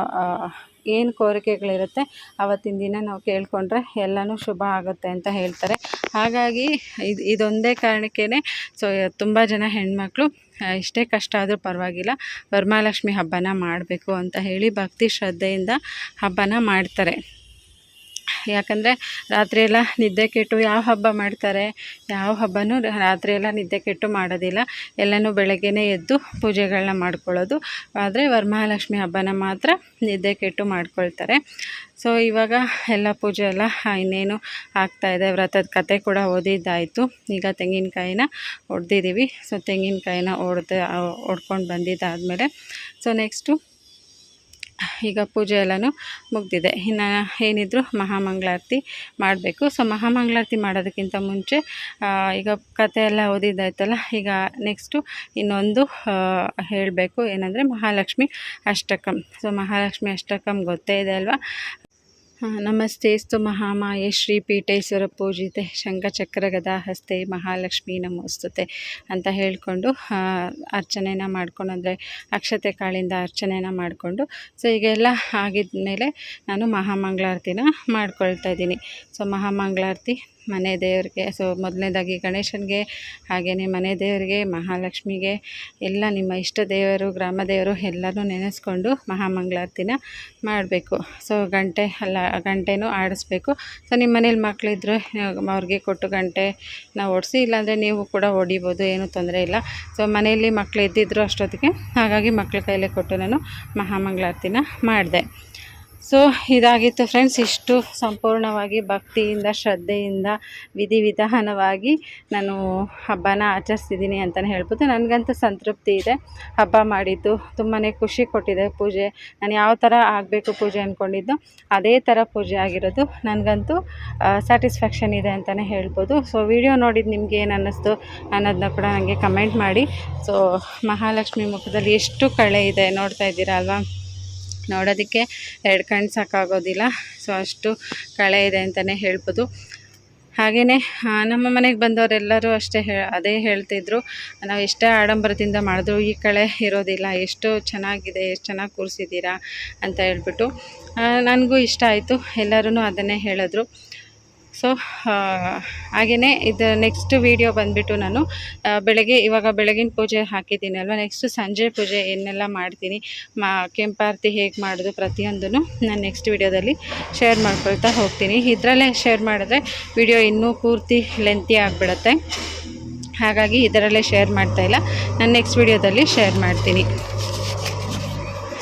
ಏನು ಕೋರಿಕೆಗಳಿರುತ್ತೆ ಆವತ್ತಿನ ದಿನ ನಾವು ಕೇಳಿಕೊಂಡ್ರೆ ಎಲ್ಲನೂ ಶುಭ ಆಗುತ್ತೆ ಅಂತ ಹೇಳ್ತಾರೆ. ಹಾಗಾಗಿ ಇದು ಇದೊಂದೇ ಕಾರಣಕ್ಕೇ ಸೊ, ತುಂಬ ಜನ ಹೆಣ್ಮಕ್ಳು ಎಷ್ಟೇ ಕಷ್ಟ ಆದರೂ ಪರವಾಗಿಲ್ಲ ವರಮಹಾಲಕ್ಷ್ಮಿ ಹಬ್ಬನ ಮಾಡಬೇಕು ಅಂತ ಹೇಳಿ ಭಕ್ತಿ ಶ್ರದ್ಧೆಯಿಂದ ಹಬ್ಬನ ಮಾಡ್ತಾರೆ. ಯಾಕಂದರೆ ರಾತ್ರಿಯೆಲ್ಲ ನಿದ್ದೆ ಕೆಟ್ಟು ಯಾವ ಹಬ್ಬ ಮಾಡ್ತಾರೆ, ಯಾವ ಹಬ್ಬನೂ ರಾತ್ರಿಯೆಲ್ಲ ನಿದ್ದೆ ಕೆಟ್ಟು ಮಾಡೋದಿಲ್ಲ. ಎಲ್ಲನೂ ಬೆಳಗ್ಗೆನೇ ಎದ್ದು ಪೂಜೆಗಳನ್ನ ಮಾಡ್ಕೊಳ್ಳೋದು. ಆದರೆ ವರಮಹಾಲಕ್ಷ್ಮಿ ಹಬ್ಬನ ಮಾತ್ರ ನಿದ್ದೆ ಕೆಟ್ಟು ಮಾಡ್ಕೊಳ್ತಾರೆ. ಸೊ ಇವಾಗ ಎಲ್ಲ ಪೂಜೆ ಎಲ್ಲ ಇನ್ನೇನು ಆಗ್ತಾಯಿದೆ ವ್ರತದ ಕತೆ ಕೂಡ ಓದಿದ್ದಾಯಿತು. ಈಗ ತೆಂಗಿನಕಾಯಿನ ಹೊಡೆದಿದ್ದೀವಿ ಸೊ ತೆಂಗಿನಕಾಯಿನ ಹೊಡೆದ ಹೊಡ್ಕೊಂಡು ಬಂದಿದ್ದಾದಮೇಲೆ. ಸೊ ನೆಕ್ಸ್ಟು ಈಗ ಪೂಜೆ ಎಲ್ಲನೂ ಮುಗ್ದಿದೆ. ಇನ್ನು ಏನಿದ್ರು ಮಹಾಮಂಗಳಾರತಿ ಮಾಡಬೇಕು. ಸೊ ಮಹಾಮಂಗಳಾರತಿ ಮಾಡೋದಕ್ಕಿಂತ ಮುಂಚೆ ಈಗ ಕತೆ ಎಲ್ಲ ಓದಿದ್ದಾಯ್ತಲ್ಲ, ಈಗ ನೆಕ್ಸ್ಟು ಇನ್ನೊಂದು ಹೇಳಬೇಕು. ಏನಂದರೆ ಮಹಾಲಕ್ಷ್ಮಿ ಅಷ್ಟಕಂ. ಸೊ ಮಹಾಲಕ್ಷ್ಮಿ ಅಷ್ಟಕಂ ಗೊತ್ತೇ ಇದೆ ಅಲ್ವಾ? ಆ, ನಮಸ್ತೆಸ್ತು ಮಹಾಮಾಯೆ ಶ್ರೀ ಪೀಠೇಶ್ವರ ಪೂಜಿತೆ ಶಂಖಚಕ್ರ ಗದಾ ಹಸ್ತೆ ಮಹಾಲಕ್ಷ್ಮಿ ನಮೋಸ್ತುತೆ ಅಂತ ಹೇಳಿಕೊಂಡು ಅರ್ಚನೆನ ಮಾಡಿಕೊಂಡು ಅಂದರೆ ಅಕ್ಷತೆ ಕಾಳಿಂದ ಅರ್ಚನೆನ ಮಾಡಿಕೊಂಡು ಸೊ ಈಗೆಲ್ಲ ಆಗಿದ್ಮೇಲೆ ನಾನು ಮಹಾಮಂಗಳಾರತಿನ ಮಾಡ್ಕೊಳ್ತಾ ಇದ್ದೀನಿ. ಸೊ ಮಹಾಮಂಗಳಾರತಿ ಮನೆ ದೇವರಿಗೆ, ಸೊ ಮೊದಲನೇದಾಗಿ ಗಣೇಶನಿಗೆ ಹಾಗೆಯೇ ಮನೆ ದೇವರಿಗೆ, ಮಹಾಲಕ್ಷ್ಮಿಗೆ, ಎಲ್ಲ ನಿಮ್ಮ ಇಷ್ಟ ದೇವರು, ಗ್ರಾಮ ದೇವರು ಎಲ್ಲನೂ ನೆನೆಸ್ಕೊಂಡು ಮಹಾಮಂಗಳಾರತಿನ ಮಾಡಬೇಕು. ಸೊ ಗಂಟೆ ಅಲ್ಲ, ಗಂಟೆನೂ ಆಡಿಸ್ಬೇಕು. ಸೊ ನಿಮ್ಮ ಮನೇಲಿ ಮಕ್ಕಳಿದ್ರು ಅವ್ರಿಗೆ ಕೊಟ್ಟು ಗಂಟೆ ನಾವು ಓಡಿಸಿ ಇಲ್ಲಾಂದರೆ ನೀವು ಕೂಡ ಹೊಡಿಬೋದು ಏನೂ ತೊಂದರೆ ಇಲ್ಲ. ಸೊ ಮನೆಯಲ್ಲಿ ಮಕ್ಕಳು ಎದ್ದಿದ್ರು ಅಷ್ಟೊತ್ತಿಗೆ, ಹಾಗಾಗಿ ಮಕ್ಕಳ ಕೈಲೇ ಕೊಟ್ಟು ನಾನು ಮಹಾಮಂಗಳಾರತಿನ ಮಾಡಿದೆ. ಸೊ, ಇದಾಗಿತ್ತು ಫ್ರೆಂಡ್ಸ್ ಇಷ್ಟು ಸಂಪೂರ್ಣವಾಗಿ ಭಕ್ತಿಯಿಂದ, ಶ್ರದ್ಧೆಯಿಂದ, ವಿಧಿವಿಧಾನವಾಗಿ ನಾನು ಹಬ್ಬನ ಆಚರಿಸ್ತಿದ್ದೀನಿ ಅಂತಲೇ ಹೇಳ್ಬೋದು. ನನಗಂತೂ ಸಂತೃಪ್ತಿ ಇದೆ. ಹಬ್ಬ ಮಾಡಿದ್ದು ತುಂಬಾ ಖುಷಿ ಕೊಟ್ಟಿದೆ ಪೂಜೆ. ನಾನು ಯಾವ ಥರ ಆಗಬೇಕು ಪೂಜೆ ಅಂದ್ಕೊಂಡಿದ್ದು ಅದೇ ಥರ ಪೂಜೆ ಆಗಿರೋದು. ನನಗಂತೂ ಸ್ಯಾಟಿಸ್ಫ್ಯಾಕ್ಷನ್ ಇದೆ ಅಂತಲೇ ಹೇಳ್ಬೋದು. ಸೊ ವಿಡಿಯೋ ನೋಡಿದ್ದು ನಿಮಗೆ ಏನು ಅನ್ನಿಸ್ತು ಅನ್ನೋದನ್ನ ಕೂಡ ನನಗೆ ಕಮೆಂಟ್ ಮಾಡಿ. ಸೊ, ಮಹಾಲಕ್ಷ್ಮಿ ಮುಖದಲ್ಲಿ ಎಷ್ಟು ಕಳೆ ಇದೆ ನೋಡ್ತಾ ಇದ್ದೀರಾ ಅಲ್ವಾ? ನೋಡೋದಕ್ಕೆ ಎರಡು ಕಣ್ಣು ಸಾಕಾಗೋದಿಲ್ಲ. ಸೊ ಅಷ್ಟು ಕಳೆ ಇದೆ ಅಂತಲೇ ಹೇಳ್ಬೋದು. ಹಾಗೆಯೇ ನಮ್ಮ ಮನೆಗೆ ಬಂದವರೆಲ್ಲರೂ ಅಷ್ಟೇ ಹೇ, ಅದೇ ಹೇಳ್ತಿದ್ರು. ನಾವು ಎಷ್ಟೇ ಆಡಂಬರದಿಂದ ಮಾಡಿದ್ರು ಈ ಕಳೆ ಇರೋದಿಲ್ಲ. ಎಷ್ಟು ಚೆನ್ನಾಗಿದೆ, ಎಷ್ಟು ಚೆನ್ನಾಗಿ ಕೂರಿಸಿದ್ದೀರಾ ಅಂತ ಹೇಳ್ಬಿಟ್ಟು ನನಗೂ ಇಷ್ಟ ಆಯಿತು. ಎಲ್ಲರೂ ಅದನ್ನೇ ಹೇಳಿದ್ರು. ಸೊ ಹಾಗೆಯೇ ಇದು ನೆಕ್ಸ್ಟ್ ವೀಡಿಯೋ ಬಂದುಬಿಟ್ಟು ನಾನು ಬೆಳಗ್ಗೆ, ಇವಾಗ ಬೆಳಗಿನ ಪೂಜೆ ಹಾಕಿದ್ದೀನಿ ಅಲ್ವಾ? ನೆಕ್ಸ್ಟ್ ಸಂಜೆ ಪೂಜೆ ಏನೆಲ್ಲ ಮಾಡ್ತೀನಿ. ಮಾ, ಕೆಂಪಾರತಿ ಹೇಗೆ ಮಾಡೋದು ಪ್ರತಿಯೊಂದನ್ನು ನಾನು ನೆಕ್ಸ್ಟ್ ವಿಡಿಯೋದಲ್ಲಿ ಶೇರ್ ಮಾಡ್ಕೊಳ್ತಾ ಹೋಗ್ತೀನಿ. ಇದರಲ್ಲೇ ಶೇರ್ ಮಾಡಿದ್ರೆ ವಿಡಿಯೋ ಇನ್ನೂ ಪೂರ್ತಿ ಲೆಂತಿ ಆಗಿಬಿಡತ್ತೆ. ಹಾಗಾಗಿ ಇದರಲ್ಲೇ ಶೇರ್ ಮಾಡ್ತಾಯಿಲ್ಲ ನಾನು ನೆಕ್ಸ್ಟ್ ವಿಡಿಯೋದಲ್ಲಿ ಶೇರ್ ಮಾಡ್ತೀನಿ.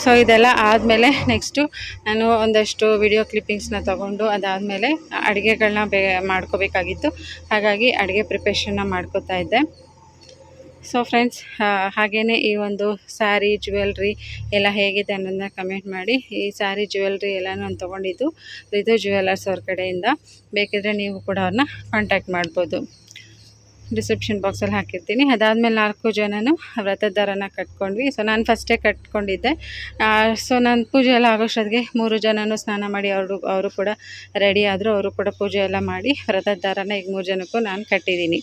ಸೊ ಇದೆಲ್ಲ ಆದಮೇಲೆ ನೆಕ್ಸ್ಟು ನಾನು ಒಂದಷ್ಟು ವಿಡಿಯೋ ಕ್ಲಿಪ್ಪಿಂಗ್ಸ್ನ ತೊಗೊಂಡು ಅದಾದಮೇಲೆ ಅಡುಗೆಗಳನ್ನ ಬೇ ಮಾಡ್ಕೋಬೇಕಾಗಿತ್ತು. ಹಾಗಾಗಿ ಅಡುಗೆ ಪ್ರಿಪ್ರೇಷನ್ನ ಮಾಡ್ಕೋತಾ ಇದ್ದೆ. ಸೊ ಫ್ರೆಂಡ್ಸ್ ಹಾಗೆಯೇ ಈ ಒಂದು ಸ್ಯಾರಿ ಜ್ಯುವೆಲ್ರಿ ಎಲ್ಲ ಹೇಗಿದೆ ಅನ್ನೋದನ್ನ ಕಮೆಂಟ್ ಮಾಡಿ. ಈ ಸ್ಯಾರಿ ಜ್ಯುವೆಲ್ರಿ ಎಲ್ಲ ನಾನು ತೊಗೊಂಡಿದ್ದು ಇದು ಜ್ಯುವೆಲರ್ಸ್ ಅವ್ರ ಕಡೆಯಿಂದ. ಬೇಕಿದ್ರೆ ನೀವು ಕೂಡ ಅವ್ರನ್ನ ಕಾಂಟ್ಯಾಕ್ಟ್ ಮಾಡ್ಬೋದು. ಡಿಸ್ಕ್ರಿಪ್ಷನ್ ಬಾಕ್ಸಲ್ಲಿ ಹಾಕಿರ್ತೀನಿ. ಅದಾದಮೇಲೆ ನಾಲ್ಕು ಜನನು ವ್ರತದ ದಾರನ ಕಟ್ಕೊಂಡ್ವಿ. ಸೊ ನಾನು ಫಸ್ಟೇ ಕಟ್ಕೊಂಡಿದ್ದೆ. ಸೊ ನಾನು ಪೂಜೆ ಎಲ್ಲ ಆಗೋಷ್ಟೊತ್ತಿಗೆ ಮೂರು ಜನನು ಸ್ನಾನ ಮಾಡಿ ಅವರು ಅವರು ಕೂಡ ರೆಡಿ ಆದರು. ಅವರು ಕೂಡ ಪೂಜೆ ಎಲ್ಲ ಮಾಡಿ ವ್ರತದ ದಾರನ ಈಗ ಮೂರು ಜನಕ್ಕೂ ನಾನು ಕಟ್ಟಿದ್ದೀನಿ.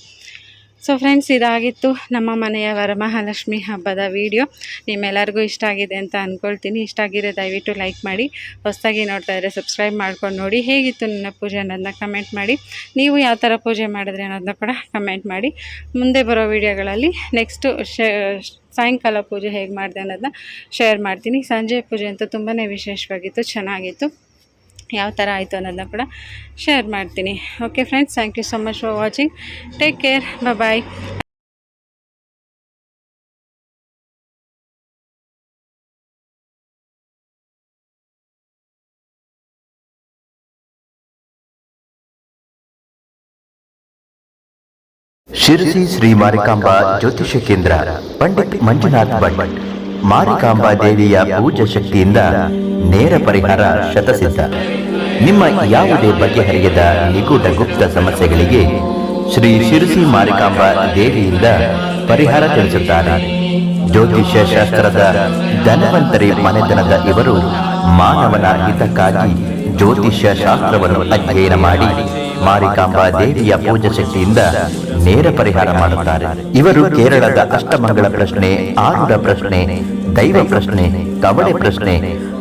ಸೊ ಫ್ರೆಂಡ್ಸ್ ಇದಾಗಿತ್ತು ನಮ್ಮ ಮನೆಯ ವರಮಹಾಲಕ್ಷ್ಮಿ ಹಬ್ಬದ ವಿಡಿಯೋ ನಿಮ್ಮೆಲ್ಲರಿಗೂ ಇಷ್ಟ ಆಗಿದೆ ಅಂತ ಅಂದ್ಕೊಳ್ತೀನಿ ಇಷ್ಟ ಆಗಿದ್ರೆ ದಯವಿಟ್ಟು ಲೈಕ್ ಮಾಡಿ, ಹೊಸದಾಗಿ ನೋಡ್ತಾ ಇದ್ದರೆ ಸಬ್ಸ್ಕ್ರೈಬ್ ಮಾಡ್ಕೊಂಡು ನೋಡಿ. ಹೇಗಿತ್ತು ನನ್ನ ಪೂಜೆ ಅನ್ನೋದನ್ನ ಕಮೆಂಟ್ ಮಾಡಿ. ನೀವು ಯಾವ ಥರ ಪೂಜೆ ಮಾಡಿದ್ರೆ ಅನ್ನೋದನ್ನ ಕೂಡ ಕಮೆಂಟ್ ಮಾಡಿ. ಮುಂದೆ ಬರೋ ವಿಡಿಯೋಗಳಲ್ಲಿ ನೆಕ್ಸ್ಟು ಶೇ, ಸಾಯಂಕಾಲ ಪೂಜೆ ಹೇಗೆ ಮಾಡಿದೆ ಅನ್ನೋದನ್ನ ಶೇರ್ ಮಾಡ್ತೀನಿ. ಸಂಜೆ ಪೂಜೆ ಅಂತೂ ತುಂಬಾ ವಿಶೇಷವಾಗಿತ್ತು, ಚೆನ್ನಾಗಿತ್ತು. ಯಾವ ಥರ ಆಯಿತು ಅನ್ನೋದನ್ನ ಕೂಡ ಶೇರ್ ಮಾಡ್ತೀನಿ. Okay friends thank you so much for watching take care bye Sirsi Shri Marikamba ಜ್ಯೋತಿಷ್ಯ ಕೇಂದ್ರ, ಪಂಡಿತ್ ಮಂಜುನಾಥ್ ಭಟ್, ಮಾರಿಕಾಂಬಾ ದೇವಿಯ ಪೂಜಾ ಶಕ್ತಿಯಿಂದ ನೇರ ಪರಿಹಾರ ಶತಸಿದ್ಧ. ನಿಮ್ಮ ಯಾವುದೇ ಬಗೆಹರಿಯದ ನಿಗೂಢ ಗುಪ್ತ ಸಮಸ್ಯೆಗಳಿಗೆ ಶ್ರೀ ಶಿರಸಿ ಮಾರಿಕಾಂಬಾ ದೇವಿಯಿಂದ ಪರಿಹಾರ ತಿಳಿಸುತ್ತಾರೆ ಜ್ಯೋತಿಷ್ಯ ಶಾಸ್ತ್ರದ ಧನವಂತರಿ ಮನೆತನದ ಇವರು ಮಾನವನ ಹಿತಕ್ಕಾಗಿ ಜ್ಯೋತಿಷ್ಯ ಶಾಸ್ತ್ರವನ್ನು ಅಧ್ಯಯನ ಮಾಡಿ ಮಾರಿಕಾಂಬಾ ದೇವಿಯ ಪೂಜಾ ಶಕ್ತಿಯಿಂದ ನೇರ ಪರಿಹಾರ ಮಾಡುತ್ತಾರೆ. ಇವರು ಕೇರಳದ ಅಷ್ಟಮಂಗಳ ಪ್ರಶ್ನೆ ಆರುಡ ಪ್ರಶ್ನೆ, ದೈವ ಪ್ರಶ್ನೆ, ಕವಡೆ ಪ್ರಶ್ನೆ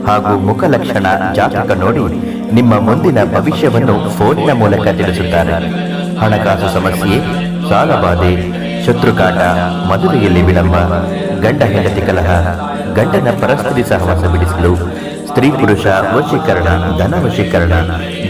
ಹಾಗೂ ಮುಖ ಲಕ್ಷಣ ಜಾತಕ ನೋಡಿ ನಿಮ್ಮ ಮುಂದಿನ ಭವಿಷ್ಯವನ್ನು ಫೋನಿನ ಮೂಲಕ ತಿಳಿಸುತ್ತಾರೆ. ಹಣಕಾಸು ಸಮಸ್ಯೆ ಸಾಲಬಾಧೆ ಶತ್ರುಕಾಟ ಮದುವೆಯಲ್ಲಿ ವಿಳಂಬ, ಗಂಡ ಹೆಂಡತಿ ಕಲಹ, ಗಂಡನ ಪರಸ್ಪರಿ ಸಹವಾಸ ಬಿಡಿಸಲು, ಸ್ತ್ರೀ ಪುರುಷ ವಶೀಕರಣ, ಧನ ವಶೀಕರಣ